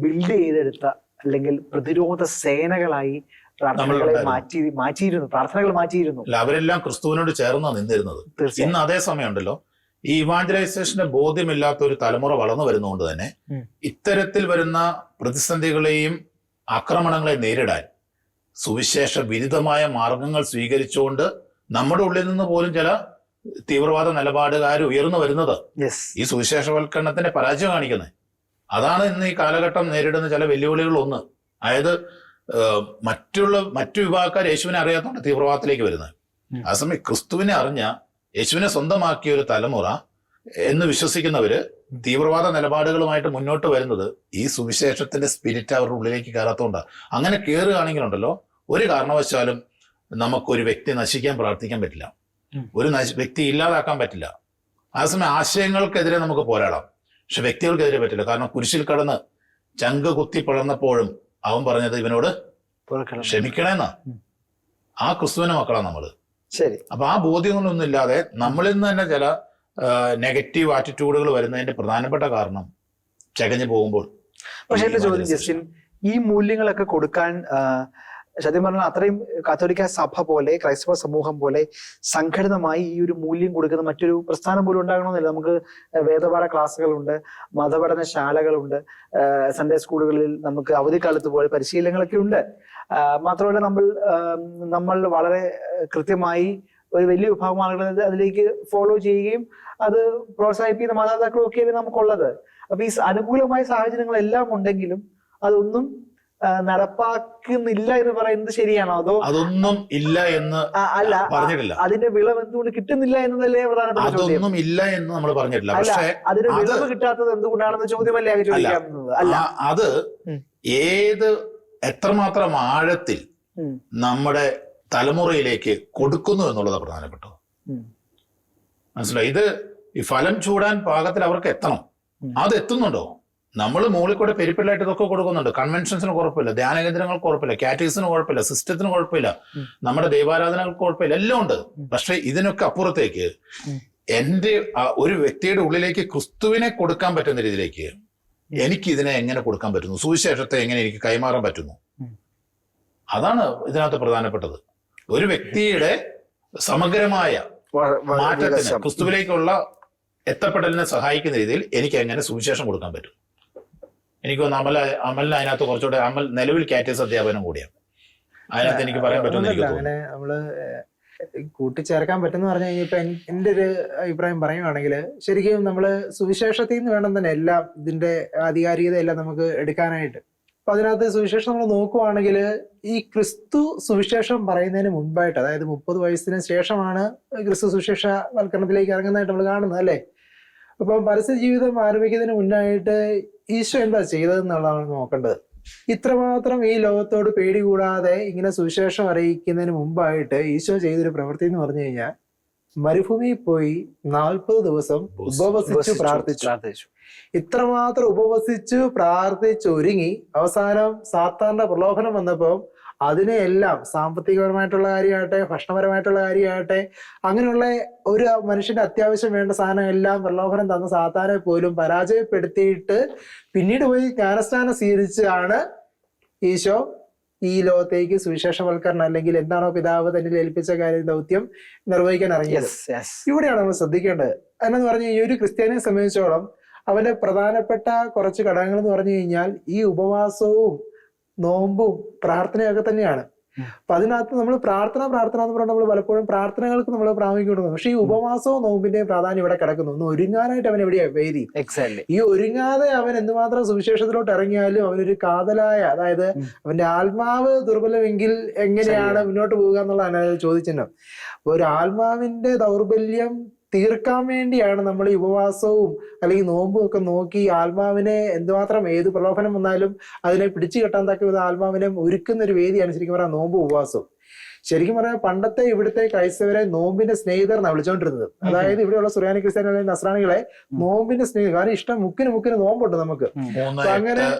ബിൽഡ് ചെയ്തെടുത്ത അല്ലെങ്കിൽ പ്രതിരോധ സേനകളായി പ്രാർത്ഥനകളെ മാറ്റി മാറ്റിയിരുന്നു പ്രാർത്ഥനകൾ മാറ്റിയിരുന്നു. അവരെല്ലാം ക്രിസ്തുവിനോട് ചേർന്നാ നിന്നിരുന്നത്. ഇന്ന് അതേ സമയമുണ്ടല്ലോ. ഈ ഇവാഞ്ചലൈസേഷന്റെ ബോധ്യമില്ലാത്ത ഒരു തലമുറ വളർന്നു വരുന്നതുകൊണ്ട് തന്നെ. ഇത്തരത്തിൽ വരുന്ന പ്രതിസന്ധികളെയും ആക്രമണങ്ങളെ നേരിടാൻ സുവിശേഷ വിരുദ്ധമായ മാർഗങ്ങൾ സ്വീകരിച്ചുകൊണ്ട് നമ്മുടെ ഉള്ളിൽ നിന്ന് പോലും ചില തീവ്രവാദ നിലപാടുകാർ ഉയർന്നു വരുന്നത് ഈ സുവിശേഷവൽക്കരണത്തിന്റെ പരാജയം കാണിക്കുന്നത് അതാണ് ഇന്ന് ഈ കാലഘട്ടം നേരിടുന്ന ചില വെല്ലുവിളികൾ ഒന്ന് അതായത് മറ്റുള്ള മറ്റു വിഭാഗക്കാർ യേശുവിനെ അറിയാത്തതുകൊണ്ട് തീവ്രവാദത്തിലേക്ക് വരുന്നത്. അതേസമയം ക്രിസ്തുവിനെ അറിഞ്ഞ യേശുവിനെ സ്വന്തമാക്കിയ ഒരു തലമുറ എന്ന് വിശ്വസിക്കുന്നവര് തീവ്രവാദ നിലപാടുകളുമായിട്ട് മുന്നോട്ട് വരുന്നത് ഈ സുവിശേഷത്തിന്റെ സ്പിരിറ്റ് അവരുടെ ഉള്ളിലേക്ക് കയറാത്തതുകൊണ്ടാണ് അങ്ങനെ കയറുകയാണെങ്കിലുണ്ടല്ലോ ഒരു കാരണവശാലും നമുക്കൊരു വ്യക്തി നശിക്കാൻ പ്രാർത്ഥിക്കാൻ പറ്റില്ല. ഒരു നശി- വ്യക്തി ഇല്ലാതാക്കാൻ പറ്റില്ല. ആ അതേസമയം ആശയങ്ങൾക്കെതിരെ നമുക്ക് പോരാടാം. പക്ഷെ വ്യക്തികൾക്കെതിരെ പറ്റില്ല. കാരണം കുരിശിൽ കടന്ന് ചങ്ക് കുത്തി പിളർന്നപ്പോഴും അവൻ പറഞ്ഞത് ഇവനോട് ക്ഷമിക്കണേന്നാ. ആ ക്രിസ്തുവിനെ മക്കളാണ് നമ്മൾ. ശരി. അപ്പൊ ആ ബോധ്യങ്ങളൊന്നും ഇല്ലാതെ നമ്മളിൽ നിന്ന് തന്നെ ചില നെഗറ്റീവ് ആറ്റിറ്റ്യൂഡുകൾ വരുന്നതിന്റെ പ്രധാനപ്പെട്ട കാരണം ചകഞ്ഞു പോകുമ്പോൾ പക്ഷേ എന്റെ ചോദ്യം. ജസ്റ്റിൻ ഈ മൂല്യങ്ങളൊക്കെ കൊടുക്കാൻ സത്യം പറഞ്ഞാൽ അത്രയും കാത്തോലിക്ക സഭ പോലെ ക്രൈസ്തവ സമൂഹം പോലെ സംഘടിതമായി ഈ ഒരു മൂല്യം കൊടുക്കുന്ന മറ്റൊരു പ്രസ്ഥാനം പോലും ഉണ്ടാകണമെന്നില്ല. നമുക്ക് വേദപാഠ ക്ലാസ്സുകളുണ്ട് മതപഠന ശാലകളുണ്ട് സൺഡേ സ്കൂളുകളിൽ നമുക്ക് അവധിക്കാലത്ത് പോലെ പരിശീലനങ്ങളൊക്കെ ഉണ്ട്. മാത്രമല്ല നമ്മൾ നമ്മൾ വളരെ കൃത്യമായി ഒരു വലിയ വിഭാഗം ആളുകൾ അതിലേക്ക് ഫോളോ ചെയ്യുകയും അത് പ്രോത്സാഹിപ്പിക്കുന്ന മാതാപിതാക്കളും ഒക്കെ നമുക്കുള്ളത്. അപ്പൊ ഈ അനുകൂലമായ സാഹചര്യങ്ങളെല്ലാം ഉണ്ടെങ്കിലും അതൊന്നും നടപ്പാക്കുന്നില്ല എന്ന് പറയുന്നത് ശരിയാണോ? അതോ അതൊന്നും ഇല്ല എന്ന് അല്ല പറഞ്ഞിട്ടില്ല. അതിന്റെ വിളവ് എന്തുകൊണ്ട് കിട്ടുന്നില്ല എന്നതല്ലേ പ്രധാനപ്പെട്ട അതൊന്നും ഇല്ല എന്ന് നമ്മൾ പറഞ്ഞിട്ടില്ല. പക്ഷേ അതിന് അത് വിളവ് കിട്ടാത്തത് എന്തുകൊണ്ടാണെന്ന് ചോദ്യമല്ലേ ചോദിക്കാവുന്നത്? അല്ല. അത് ഏത് എത്രമാത്രം ആഴത്തിൽ നമ്മുടെ തലമുറയിലേക്ക് കൊടുക്കുന്നു എന്നുള്ളത് പ്രധാനപ്പെട്ടത്. മനസ്സിലായി? ഇത് ഈ ഫലം ചൂടാൻ പാകത്തിൽ അവർക്ക് എത്തണം. അത് എത്തുന്നുണ്ടോ? നമ്മൾ മുകളിൽ കൂടെ പെരിപ്പിള്ളായിട്ട് ഇതൊക്കെ കൊടുക്കുന്നുണ്ട്. കൺവെൻഷൻസിന് കുഴപ്പമില്ല. ധ്യാന കേന്ദ്രങ്ങൾക്ക് കുഴപ്പമില്ല. കാറ്റഗറിസിന് കുഴപ്പമില്ല. സിസ്റ്റത്തിന് കുഴപ്പമില്ല. നമ്മുടെ ദൈവാരാധനകൾക്ക് കുഴപ്പമില്ല. എല്ലാം ഉണ്ട്. പക്ഷെ ഇതിനൊക്കെ അപ്പുറത്തേക്ക് എന്റെ എന്റെ ഒരു വ്യക്തിയുടെ ഉള്ളിലേക്ക് ക്രിസ്തുവിനെ കൊടുക്കാൻ പറ്റുന്ന രീതിയിലേക്ക് എനിക്ക് ഇതിനെ എങ്ങനെ കൊടുക്കാൻ പറ്റുന്നു? സുവിശേഷത്തെ എങ്ങനെ എനിക്ക് കൈമാറാൻ പറ്റുന്നു? അതാണ് ഇതിനകത്ത് പ്രധാനപ്പെട്ടത്. ഒരു വ്യക്തിയുടെ സമഗ്രമായ മാറ്റത്തിന്. ക്രിസ്തുവിലേക്കുള്ള എത്തപ്പെടലിനെ സഹായിക്കുന്ന രീതിയിൽ എനിക്ക് എങ്ങനെ സുവിശേഷം കൊടുക്കാൻ പറ്റും. എനിക്ക് തോന്നുന്നു അമല അമലിന് അതിനകത്ത് കുറച്ചുകൂടെ അമൽ നിലവിൽ കാറ്റസ് അധ്യാപനം കൂടിയാണ്. അതിനകത്ത് എനിക്ക് പറയാൻ പറ്റുമെന്ന് എനിക്ക് തോന്നുന്നു. ഏഹ്, കൂട്ടിച്ചേർക്കാൻ പറ്റുന്ന പറഞ്ഞു കഴിഞ്ഞാൽ ഇപ്പൊ ഒരു അഭിപ്രായം പറയുവാണെങ്കിൽ ശരിക്കും നമ്മൾ സുവിശേഷത്തിൽ നിന്ന് വേണം തന്നെ എല്ലാം ഇതിന്റെ ആധികാരികത എല്ലാം നമുക്ക് എടുക്കാനായിട്ട്. അപ്പൊ അതിനകത്ത് സുവിശേഷം നമ്മൾ നോക്കുവാണെങ്കിൽ ഈ ക്രിസ്തു സുവിശേഷം പറയുന്നതിന് മുൻപായിട്ട് അതായത് മുപ്പത് വയസ്സിന് ശേഷമാണ് ക്രിസ്തു സുവിശേഷ വൽക്കരണത്തിലേക്ക് ഇറങ്ങുന്നതായിട്ട് നമ്മൾ കാണുന്നത് അല്ലേ? അപ്പം പരസ്യ ജീവിതം ആരംഭിക്കുന്നതിന് മുന്നായിട്ട് ഈശോ എന്താ ചെയ്തതെന്നുള്ളതാണ് നോക്കേണ്ടത്. ഇത്രമാത്രം ഈ ലോകത്തോട് പേടി കൂടാതെ ഇങ്ങനെ സുവിശേഷം അറിയിക്കുന്നതിന് മുമ്പായിട്ട് ഈശോ ചെയ്തൊരു പ്രവൃത്തി എന്ന് പറഞ്ഞു കഴിഞ്ഞാൽ മരുഭൂമിയിൽ പോയി നാൽപ്പത് ദിവസം ഉപവസിച്ചു പ്രാർത്ഥിച്ചു. ഇത്രമാത്രം ഉപവസിച്ചു പ്രാർത്ഥിച്ചു ഒരുങ്ങി അവസാനം സാത്താന്റെ പ്രലോഭനം വന്നപ്പോൾ അതിനെയെല്ലാം സാമ്പത്തികപരമായിട്ടുള്ള കാര്യമാകട്ടെ ഭക്ഷണപരമായിട്ടുള്ള കാര്യമാകട്ടെ അങ്ങനെയുള്ള ഒരു മനുഷ്യന്റെ അത്യാവശ്യം വേണ്ട സാധനം എല്ലാം പ്രലോഭനം തന്ന സാത്താനെ പോലും പരാജയപ്പെടുത്തിയിട്ട് പിന്നീട് പോയി ജ്ഞാനസ്ഥാനം സ്വീകരിച്ചാണ് ഈശോ ഈ ലോകത്തേക്ക് സുവിശേഷവൽക്കരണം അല്ലെങ്കിൽ എന്താണോ പിതാവ് തന്നിൽ ഏൽപ്പിച്ച കാര്യം ദൗത്യം നിർവഹിക്കാൻ ഇറങ്ങിയത്. ഇവിടെയാണ് നമ്മൾ ശ്രദ്ധിക്കേണ്ടത്. എന്നു പറഞ്ഞു ഈ ഒരു ക്രിസ്ത്യാനിയെ സംബന്ധിച്ചോളം അവന്റെ പ്രധാനപ്പെട്ട കുറച്ച് ഘടകങ്ങൾ എന്ന് പറഞ്ഞു കഴിഞ്ഞാൽ ഈ ഉപവാസവും നോമ്പും പ്രാർത്ഥനയൊക്കെ തന്നെയാണ്. അപ്പൊ അതിനകത്ത് നമ്മൾ പ്രാർത്ഥന പ്രാർത്ഥന എന്ന് പറഞ്ഞാൽ നമ്മൾ പലപ്പോഴും പ്രാർത്ഥനകൾക്ക് നമ്മൾ പ്രാമുഖ്യം കൊടുക്കുന്നു. പക്ഷെ ഈ ഉപവാസവും നോമ്പിന്റെയും പ്രാധാന്യം ഇവിടെ കിടക്കുന്നു. ഒന്ന് ഒരുങ്ങാനായിട്ട് അവൻ എവിടെയാ? വേദി. എക്സാക്ട്ലി ഈ ഒരുങ്ങാതെ അവൻ എന്തുമാത്രം സുവിശേഷത്തിലോട്ട് ഇറങ്ങിയാലും അവനൊരു കാതലായ അതായത് അവന്റെ ആത്മാവ് ദുർബലമെങ്കിൽ എങ്ങനെയാണ് മുന്നോട്ട് പോകുക എന്നുള്ളതാണ് അപ്പൊ ഒരു ആത്മാവിന്റെ ദൗർബല്യം തീർക്കാൻ വേണ്ടിയാണ് നമ്മൾ ഈ ഉപവാസവും അല്ലെങ്കിൽ നോമ്പും ഒക്കെ നോക്കി ആത്മാവിനെ എന്തുമാത്രം ഏത് പ്രലോഭനം വന്നാലും അതിനെ പിടിച്ചു കെട്ടാൻ തക്ക വിധം ആത്മാവിനെ ഒരുക്കുന്ന ഒരു വേദിയാണ് ശരിക്കും പറയാം നോമ്പ് ഉപവാസവും. ശരിക്കും പറഞ്ഞാൽ പണ്ടത്തെ ഇവിടുത്തെ ക്രൈസ്തവരെ നോമ്പിന്റെ സ്നേഹിതർ എന്നാണ് വിളിച്ചോണ്ടിരുന്നത് അതായത് ഇവിടെയുള്ള സുറിയാനി ക്രിസ്ത്യാനികളെ നസ്രാണികളെ നോമ്പിന്റെ സ്നേഹിതർ കാരണം ഇഷ്ടം മുക്കിന് മുക്കിന് നോമ്പുണ്ട് നമുക്ക്. അങ്ങനെ-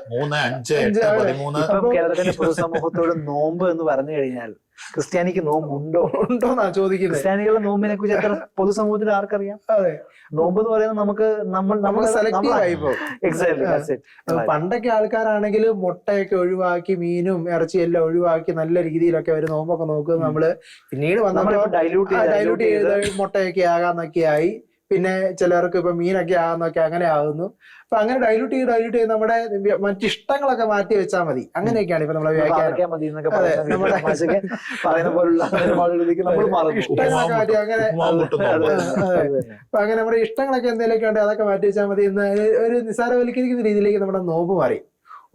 കേരളത്തിന്റെ പൊതുസമൂഹത്തോട് നോമ്പ് എന്ന് പറഞ്ഞു കഴിഞ്ഞാൽ ക്രിസ്ത്യാനിക്ക് നോമ്പുണ്ടോ ഉണ്ടോന്നാ ചോദിക്കുന്നത്. ക്രിസ്ത്യാനികളുടെ നോമ്പിനെ കുറിച്ച് എത്ര പൊതുസമൂഹത്തിൽ ആർക്കറിയാം? അതെ. നോമ്പ് എന്ന് പറയുന്നത് നമുക്ക് നമ്മൾ നമ്മൾ എക്സാക്ട്ലി പണ്ടൊക്കെ ആൾക്കാരാണെങ്കിൽ മുട്ടയൊക്കെ ഒഴിവാക്കി മീനും ഇറച്ചി എല്ലാം ഒഴിവാക്കി നല്ല രീതിയിലൊക്കെ അവർ നോമ്പൊക്കെ നോക്കുന്നത് നമ്മൾ പിന്നീട് വന്നപ്പോൾ ഡൈലൂട്ട് ഡൈലൂട്ട് ചെയ്ത് മുട്ടയൊക്കെ ആകാന്നൊക്കെ ആയി പിന്നെ ചിലർക്ക് ഇപ്പൊ മീനൊക്കെ ആകുന്നൊക്കെ അങ്ങനെ ആകുന്നു അപ്പൊ അങ്ങനെ ഡൈലൂട്ട് ചെയ്ത് ഡൈലൂട്ട് ചെയ്ത് നമ്മുടെ മറ്റിഷ്ടങ്ങളൊക്കെ മാറ്റി വെച്ചാൽ മതി. അങ്ങനെയൊക്കെയാണ് ഇപ്പൊ നമ്മളെ ഇഷ്ടങ്ങളൊക്കെ മാറ്റി അങ്ങനെ. അപ്പൊ അങ്ങനെ നമ്മുടെ ഇഷ്ടങ്ങളൊക്കെ എന്തെങ്കിലുമൊക്കെ ഉണ്ട് അതൊക്കെ മാറ്റി വെച്ചാൽ മതി എന്ന് ഒരു നിസ്സാരവൽക്കരിക്കുന്ന രീതിയിലേക്ക് നമ്മുടെ നോമ്പ് മാറി.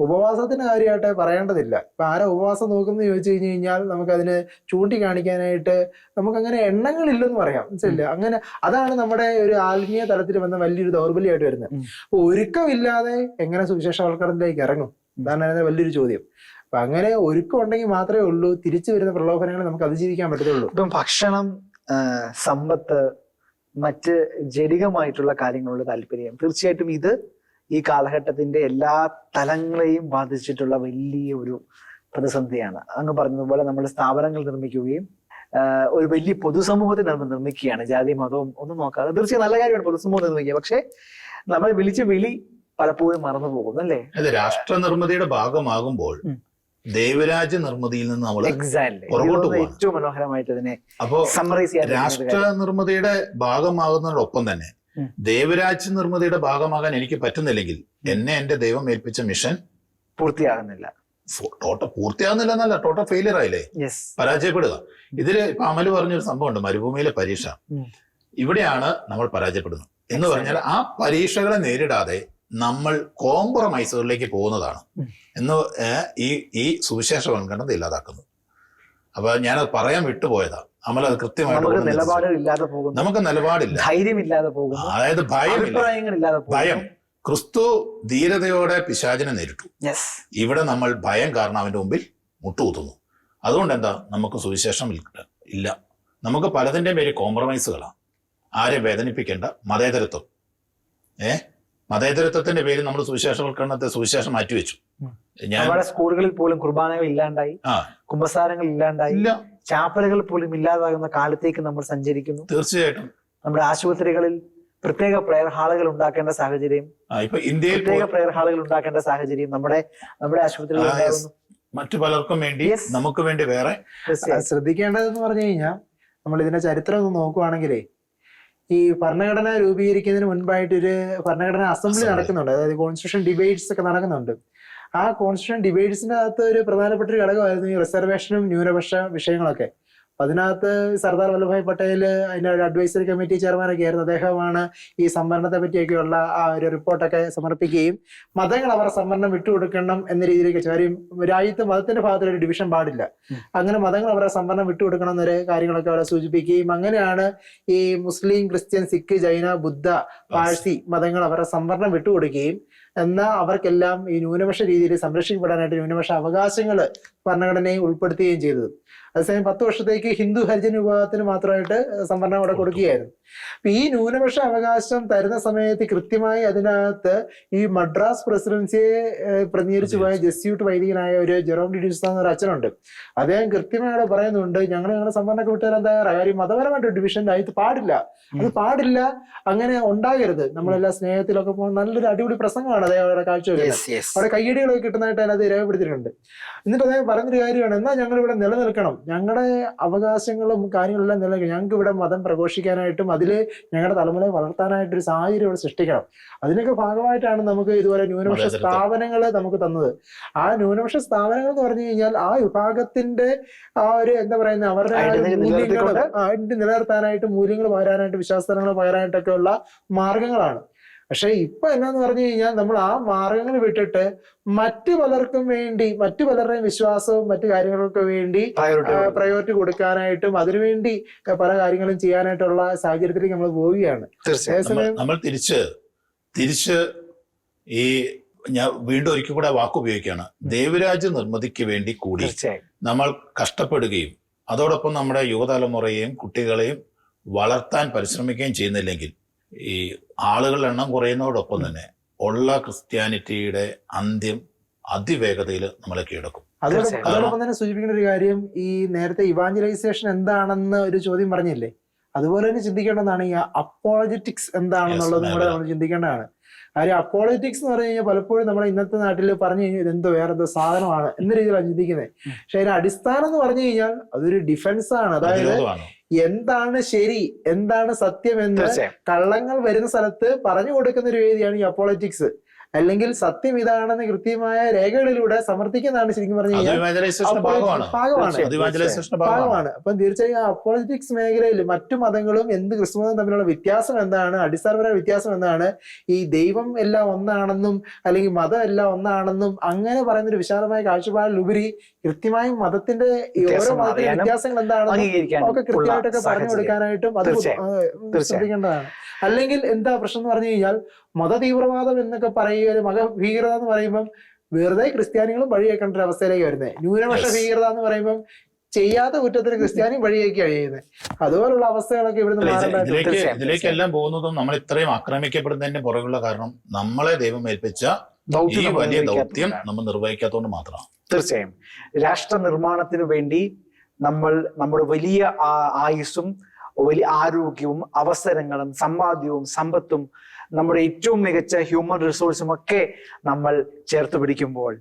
ഉപവാസത്തിന്റെ കാര്യമായിട്ട് പറയേണ്ടതില്ല. ഇപ്പൊ ആരാ ഉപവാസം നോക്കുന്നത് ചോദിച്ചു കഴിഞ്ഞു കഴിഞ്ഞാൽ നമുക്കതിന് ചൂണ്ടിക്കാണിക്കാനായിട്ട് നമുക്കങ്ങനെ എണ്ണങ്ങളില്ലെന്ന് പറയാം. മനസ്സിലെ അങ്ങനെ അതാണ് നമ്മുടെ ഒരു ആത്മീയ തലത്തിൽ വന്ന വലിയൊരു ദൗർബല്യമായിട്ട് വരുന്നത്. അപ്പോൾ അപ്പൊ ഒരുക്കമില്ലാതെ എങ്ങനെ സുവിശേഷവൽക്കരണത്തിലേക്ക് ഇറങ്ങും? അതാണ് വലിയൊരു ചോദ്യം. അപ്പൊ അങ്ങനെ ഒരുക്കം ഉണ്ടെങ്കിൽ മാത്രമേ ഉള്ളൂ. തിരിച്ചു വരുന്ന പ്രലോഭനങ്ങൾ നമുക്ക് അതിജീവിക്കാൻ പറ്റത്തുള്ളൂ. ഇപ്പം ഭക്ഷണം സമ്പത്ത് മറ്റ് ജടികമായിട്ടുള്ള കാര്യങ്ങളുള്ള താല്പര്യം തീർച്ചയായിട്ടും ഇത് ഈ കാലഘട്ടത്തിന്റെ എല്ലാ തലങ്ങളെയും ബാധിച്ചിട്ടുള്ള വലിയ ഒരു പ്രതിസന്ധിയാണ്. അങ്ങ് പറഞ്ഞതുപോലെ നമ്മൾ സ്ഥാപനങ്ങൾ നിർമ്മിക്കുകയും ഒരു വലിയ പൊതുസമൂഹത്തെ നമ്മൾ നിർമ്മിക്കുകയാണ്. ജാതി മതവും ഒന്നും നോക്കാതെ തീർച്ചയായും നല്ല കാര്യമാണ് പൊതുസമൂഹം നിർമ്മിക്കുക. പക്ഷേ നമ്മൾ വിളിച്ച വിളി പലപ്പോഴും മറന്നു പോകുന്നു അല്ലേ? അതെ രാഷ്ട്ര നിർമ്മിതിയുടെ ഭാഗമാകുമ്പോൾ ദേവരാജ്യ നിർമ്മിതിയിൽ നിന്ന് നമ്മൾ പുറകോട്ട് ഏറ്റവും മനോഹരമായിട്ട് ചെയ്യാൻ രാഷ്ട്ര നിർമ്മിതിയുടെ ഭാഗമാകുന്നതിനോടൊപ്പം തന്നെ ഉം. ദൈവരാജ്യ നിർമ്മിതിയുടെ ഭാഗമാകാൻ എനിക്ക് പറ്റുന്നില്ലെങ്കിൽ എന്നെ എന്റെ ദൈവം ഏൽപ്പിച്ച മിഷൻ പൂർത്തിയാകുന്നില്ല. ടോട്ടൽ പൂർത്തിയാകുന്നില്ല എന്നല്ല ടോട്ടൽ ഫെയിലിയർ ആയില്ലേ? പരാജയപ്പെടുക. ഇതിൽ ഇപ്പൊ അമൽ പറഞ്ഞൊരു സംഭവമുണ്ട് മരുഭൂമിയിലെ പരീക്ഷ. ഇവിടെയാണ് നമ്മൾ പരാജയപ്പെടുന്നത്. എന്ന് പറഞ്ഞാൽ ആ പരീക്ഷകളെ നേരിടാതെ നമ്മൾ കോംപ്രമൈസുകളിലേക്ക് പോകുന്നതാണ്. എന്ന് ഈ ഈ സുവിശേഷ സുവിശേഷവൽക്കരണത്തെ ഇല്ലാതാക്കുന്നത് അപ്പൊ ഞാനത് പറയാൻ വിട്ടുപോയതാ. അമൽ അത് കൃത്യമായിട്ട് നമുക്ക് ഓർമ്മ വെച്ചു. നിലപാടുകൾ ഇല്ലാതെ പോകുന്നു. നമുക്ക് നിലപാടില്ല. ധൈര്യമില്ലാതെ പോകുന്നു. അതായത് ഭയം ഭയം. ക്രിസ്തു ധീരതയോടെ പിശാചിനെ നേരിട്ടു. ഇവിടെ നമ്മൾ ഭയം കാരണം അവന്റെ മുമ്പിൽ മുട്ടുകുത്തുന്നു. അതുകൊണ്ട് എന്താ? നമുക്ക് സുവിശേഷം ഇല്ല- നമുക്ക് പലതിന്റെയും പേര് കോംപ്രമൈസുകളാണ്. ആരെ വേദനിപ്പിക്കേണ്ട? മതേതരത്വം. ഏ? മതേതരത്വത്തിന്റെ പേര് നമ്മൾ സുവിശേഷവൽക്കരണത്തെ സുവിശേഷം മാറ്റിവെച്ചു. ഞാൻ സ്കൂളുകളിൽ പോലും കുർബാനകൾ ഇല്ലാണ്ടായി. കുംഭസാരങ്ങൾ കുമ്പസാരങ്ങൾ ഇല്ലാണ്ടായി. ഇല്ല. ചാപ്പലുകൾ പോലും ഇല്ലാതാകുന്ന കാലത്തേക്ക് നമ്മൾ സഞ്ചരിക്കുന്നു. തീർച്ചയായിട്ടും. നമ്മുടെ ആശുപത്രികളിൽ പ്രത്യേക പ്രയർ ഹാളുകൾ ഉണ്ടാക്കേണ്ട സാഹചര്യം ആ ഇപ്പൊ ഇന്ത്യയിൽ പ്രത്യേക പ്രയർ ഹാളുകൾ ഉണ്ടാക്കേണ്ട സാഹചര്യം നമ്മുടെ നമ്മുടെ ആശുപത്രികളിൽ മറ്റു പലർക്കും വേണ്ടി നമുക്ക് വേണ്ടി വേറെ. ശ്രദ്ധിക്കേണ്ടതെന്ന് പറഞ്ഞു കഴിഞ്ഞാൽ നമ്മൾ ഇതിന്റെ ചരിത്രം ഒന്ന് നോക്കുവാണെങ്കിലേ ഈ ഭരണഘടന രൂപീകരിക്കുന്നതിന് മുൻപായിട്ട് ഒരു ഭരണഘടന അസംബ്ലി നടക്കുന്നുണ്ട്. അതായത് കോൺസ്റ്റിറ്റ്യൂഷൻ ഡിബേറ്റ്സ് ഒക്കെ നടക്കുന്നുണ്ട്. ആ കോൺസ്റ്റന്റ് ഡിബേറ്റ്സിന്റെ അകത്ത് ഒരു പ്രധാനപ്പെട്ട ഒരു ഘടകമായിരുന്നു ഈ റിസർവേഷനും ന്യൂനപക്ഷ വിഷയങ്ങളൊക്കെ. അതിനകത്ത് സർദാർ വല്ലഭായ് പട്ടേൽ അതിന്റെ ഒരു അഡ്വൈസറി കമ്മിറ്റി ചെയർമാനൊക്കെ ആയിരുന്നു. അദ്ദേഹമാണ് ഈ സംവരണത്തെ പറ്റിയൊക്കെയുള്ള ആ ഒരു റിപ്പോർട്ടൊക്കെ സമർപ്പിക്കുകയും മതങ്ങൾ അവരുടെ സംവരണം വിട്ടുകൊടുക്കണം എന്ന രീതിയിലേക്ക്. കാര്യം രാജ്യത്ത് മതത്തിന്റെ ഭാഗത്തിൽ ഒരു ഡിവിഷൻ പാടില്ല. അങ്ങനെ മതങ്ങൾ അവരുടെ സംവരണം വിട്ടുകൊടുക്കണം എന്നൊരു കാര്യങ്ങളൊക്കെ അവിടെ സൂചിപ്പിക്കുകയും അങ്ങനെയാണ് ഈ മുസ്ലിം ക്രിസ്ത്യൻ സിഖ് ജൈന ബുദ്ധ പാഴ്സി മതങ്ങൾ അവരുടെ സംവരണം വിട്ടുകൊടുക്കുകയും എന്നാൽ അവർക്കെല്ലാം ഈ ന്യൂനപക്ഷ രീതിയിൽ സംരക്ഷിക്കപ്പെടാനായിട്ട് ന്യൂനപക്ഷ അവകാശങ്ങൾ ഭരണഘടനയിൽ ഉൾപ്പെടുത്തുകയും ചെയ്തത്. അതേസമയം പത്ത് വർഷത്തേക്ക് ഹിന്ദു ഹരിജൻ വിഭാഗത്തിന് മാത്രമായിട്ട് സംവരണം അവിടെ കൊടുക്കുകയായിരുന്നു. അപ്പൊ ഈ ന്യൂനപക്ഷ അവകാശം തരുന്ന സമയത്ത് കൃത്യമായി അതിനകത്ത് ഈ മദ്രാസ് പ്രസിഡൻസിയെ പ്രതിനിധീകരിച്ചു പോയ ജസ്യൂട്ട് വൈദികനായ ഒരു ജെറോം ഡിഡ്യൂസ് എന്ന ഒരു അച്ഛനുണ്ട്. അദ്ദേഹം കൃത്യമായി അവിടെ പറയുന്നുണ്ട് ഞങ്ങൾ ഞങ്ങളുടെ സംവരണമൊക്കെ വിട്ടുതരാൻ തയ്യാറാണ് കാര്യം മതപരമായിട്ട് ഡിവിഷൻ അതിന് പാടില്ല. അത് പാടില്ല അങ്ങനെ ഉണ്ടാകരുത്. നമ്മളെല്ലാം സ്നേഹത്തിലൊക്കെ പോകുന്ന നല്ലൊരു അടിപൊളി പ്രസംഗമാണ് അദ്ദേഹം അവരുടെ കാഴ്ചവെക്കുന്നത്. അവിടെ കയ്യടികളൊക്കെ കിട്ടുന്നതായിട്ട് അതിനകത്ത് രേഖപ്പെടുത്തിയിട്ടുണ്ട്. എന്നിട്ട് അദ്ദേഹം പറഞ്ഞൊരു കാര്യമാണ് എന്നാൽ ഞങ്ങൾ ഇവിടെ നിലനിൽക്കണം. ഞങ്ങളുടെ അവകാശങ്ങളും കാര്യങ്ങളെല്ലാം നിലനിൽക്കും. ഞങ്ങൾക്ക് ഇവിടെ മതം പ്രഘോഷിക്കാനായിട്ടും അതിൽ ഞങ്ങളുടെ തലമുറയെ വളർത്താനായിട്ട് ഒരു സാഹചര്യം ഇവിടെ സൃഷ്ടിക്കണം. അതിനൊക്കെ ഭാഗമായിട്ടാണ് നമുക്ക് ഇതുപോലെ ന്യൂനപക്ഷ. സ്ഥാപനങ്ങൾ നമുക്ക് തന്നത്. ആ ന്യൂനപക്ഷ സ്ഥാപനങ്ങൾ എന്ന് പറഞ്ഞു കഴിഞ്ഞാൽ ആ വിഭാഗത്തിന്റെ ആ ഒരു എന്താ പറയുന്നത് അവരുടെ മൂല്യങ്ങൾ നിലനിർത്താനായിട്ട് മൂല്യങ്ങൾ പകരാനായിട്ട് വിശ്വാസങ്ങൾ പകരാനായിട്ടൊക്കെ ഉള്ള മാർഗങ്ങളാണ്. പക്ഷെ ഇപ്പൊ എന്നാന്ന് പറഞ്ഞു കഴിഞ്ഞാൽ നമ്മൾ ആ മാർഗങ്ങൾ വിട്ടിട്ട് മറ്റു പലർക്കും വേണ്ടി മറ്റു പലരുടെയും വിശ്വാസവും മറ്റു കാര്യങ്ങൾക്കും വേണ്ടി പ്രയോറിറ്റി കൊടുക്കാനായിട്ടും അതിനുവേണ്ടി പല കാര്യങ്ങളും ചെയ്യാനായിട്ടുള്ള സാഹചര്യത്തിലേക്ക് നമ്മൾ പോവുകയാണ്. നമ്മൾ തിരിച്ച് തിരിച്ച് ഈ ഞാൻ വീണ്ടും ഒരിക്കൽ കൂടെ വാക്ക് ഉപയോഗിക്കുകയാണ്. ദേവരാജ്യ നിർമ്മിതിക്ക് വേണ്ടി കൂടി നമ്മൾ കഷ്ടപ്പെടുകയും അതോടൊപ്പം നമ്മുടെ യുവതലമുറയെയും കുട്ടികളെയും വളർത്താൻ പരിശ്രമിക്കുകയും ചെയ്യുന്നില്ലെങ്കിൽ ഈ ആളുകളുടെ എണ്ണം കുറയുന്നതോടൊപ്പം തന്നെ ഉള്ള ക്രിസ്ത്യാനിറ്റിയുടെ അന്ത്യം അതിവേഗതയിൽ നമ്മളെ കീഴടക്കും. അതോടൊപ്പം. തന്നെ സൂചിപ്പിക്കുന്ന ഒരു കാര്യം ഈ നേരത്തെ ഇവാഞ്ചലൈസേഷൻ എന്താണെന്ന് ഒരു ചോദ്യം പറഞ്ഞില്ലേ? അതുപോലെ തന്നെ ചിന്തിക്കേണ്ടതാണ് ഈ അപ്പോളജറ്റിക്സ് എന്താണെന്നുള്ളത് കൂടെ നമ്മൾ ചിന്തിക്കേണ്ടതാണ്. കാര്യം അപ്പോളിറ്റിക്സ് എന്ന് പറഞ്ഞു കഴിഞ്ഞാൽ പലപ്പോഴും നമ്മുടെ ഇന്നത്തെ നാട്ടിൽ പറഞ്ഞു കഴിഞ്ഞാൽ ഇതെന്തോ വേറെ എന്തോ സാധനമാണ് എന്ന രീതിയിലാണ് ചിന്തിക്കുന്നത്. പക്ഷെ അതിന്റെ അടിസ്ഥാനം എന്ന് പറഞ്ഞു കഴിഞ്ഞാൽ അതൊരു ഡിഫൻസ് ആണ്. അതായത് എന്താണ് ശരി എന്താണ് സത്യം എന്ന് കള്ളങ്ങൾ വരുന്ന സ്ഥലത്ത് പറഞ്ഞു കൊടുക്കുന്ന ഒരു രീതിയാണ് ഈ അപ്പോളറ്റിക്സ് അല്ലെങ്കിൽ സത്യം ഇതാണെന്ന് കൃത്യമായ രേഖകളിലൂടെ സമർത്ഥിക്കുന്നതാണ് ശരിക്കും പറഞ്ഞു കഴിഞ്ഞാൽ ഭാഗമാണ്. അപ്പം തീർച്ചയായും അപ്പോളിറ്റിക്സ് മേഖലയിൽ മറ്റു മതങ്ങളും എന്ത് ക്രിസ്തുമതം തമ്മിലുള്ള വ്യത്യാസം എന്താണ്? അടിസ്ഥാനപരമായ വ്യത്യാസം എന്താണ്? ഈ ദൈവം എല്ലാം ഒന്നാണെന്നും അല്ലെങ്കിൽ മതം എല്ലാം ഒന്നാണെന്നും അങ്ങനെ പറയുന്ന ഒരു വിശാലമായ കാഴ്ചപ്പാടിലുപരി കൃത്യമായും മതത്തിന്റെ ഓരോ മതത്തിന്റെ വ്യത്യാസങ്ങൾ എന്താണെന്ന് ഒക്കെ കൃത്യമായിട്ടൊക്കെ പറഞ്ഞു കൊടുക്കാനായിട്ടും അത്. ശ്രദ്ധിക്കേണ്ടതാണ്. അല്ലെങ്കിൽ എന്താ പ്രശ്നം എന്ന് പറഞ്ഞു കഴിഞ്ഞാൽ മതതീവ്രവാദം എന്നൊക്കെ പറയുക മതഭീകരത എന്ന് പറയുമ്പം വെറുതെ ക്രിസ്ത്യാനികളും വഴിയേക്കേണ്ട ഒരു അവസ്ഥയിലേക്ക് വരുന്നത് ന്യൂനപക്ഷ. ഭീകരത എന്ന് പറയുമ്പം ചെയ്യാത്ത കുറ്റത്തിന് ക്രിസ്ത്യാനി വഴിയേക്കാണ് കഴിയുന്നത് അതുപോലുള്ള അവസ്ഥകളൊക്കെ ഇവിടുന്ന് ഇതിലേക്കെല്ലാം പോകുന്നതും നമ്മൾ ഇത്രയും ആക്രമിക്കപ്പെടുന്നതിന്റെ പുറകുള്ള കാരണം നമ്മളെ ദൈവം ഏൽപ്പിച്ച ഈ ദൗത്യം നമ്മൾ വലിയ ദൗത്യം നമ്മൾ നിർവഹിക്കാത്തതുകൊണ്ട് മാത്രമാണ്. തീർച്ചയായും. രാഷ്ട്ര നിർമ്മാണത്തിന് വേണ്ടി നമ്മൾ നമ്മുടെ വലിയ ആയുസ്സും വലിയ ആരോഗ്യവും അവസരങ്ങളും സമ്പാദ്യവും സമ്പത്തും നമ്മുടെ ഏറ്റവും മികച്ച ഹ്യൂമൻ റിസോഴ്സും ഒക്കെ നമ്മൾ ചേർത്ത് പിടിക്കുമ്പോൾ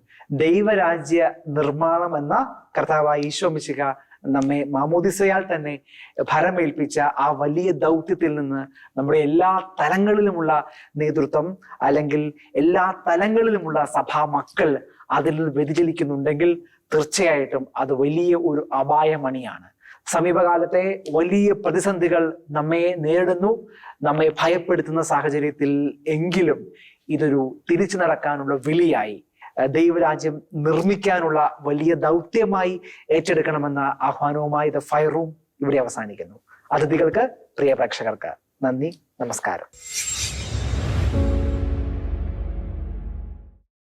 ദൈവരാജ്യ നിർമ്മാണം എന്ന കർത്താവായ ഈശോ മിശിക നമ്മെ മാമോദിസയാൽ തന്നെ ഭരമേൽപ്പിച്ച ആ വലിയ ദൗത്യത്തിൽ നിന്ന് നമ്മുടെ എല്ലാ തലങ്ങളിലുമുള്ള നേതൃത്വം അല്ലെങ്കിൽ എല്ലാ തലങ്ങളിലുമുള്ള സഭാ മക്കൾ അതിൽ വ്യതിചലിക്കുന്നുണ്ടെങ്കിൽ തീർച്ചയായിട്ടും അത് വലിയ ഒരു അപായമണിയാണ് സമീപകാലത്തെ വലിയ പ്രതിസന്ധികൾ നമ്മെ നേരിടുന്നു. നമ്മെ ഭയപ്പെടുത്തുന്ന സാഹചര്യത്തിൽ എങ്കിലും ഇതൊരു തിരിച്ചു നടക്കാനുള്ള വിളിയായി ദൈവരാജ്യം നിർമ്മിക്കാനുള്ള വലിയ ദൗത്യമായി ഏറ്റെടുക്കണമെന്ന ആഹ്വാനവുമായി ദ ഫയർ റൂം ഇവിടെ അവസാനിക്കുന്നു. അതിഥികൾക്ക് പ്രിയ പ്രേക്ഷകർക്ക് നന്ദി നമസ്കാരം.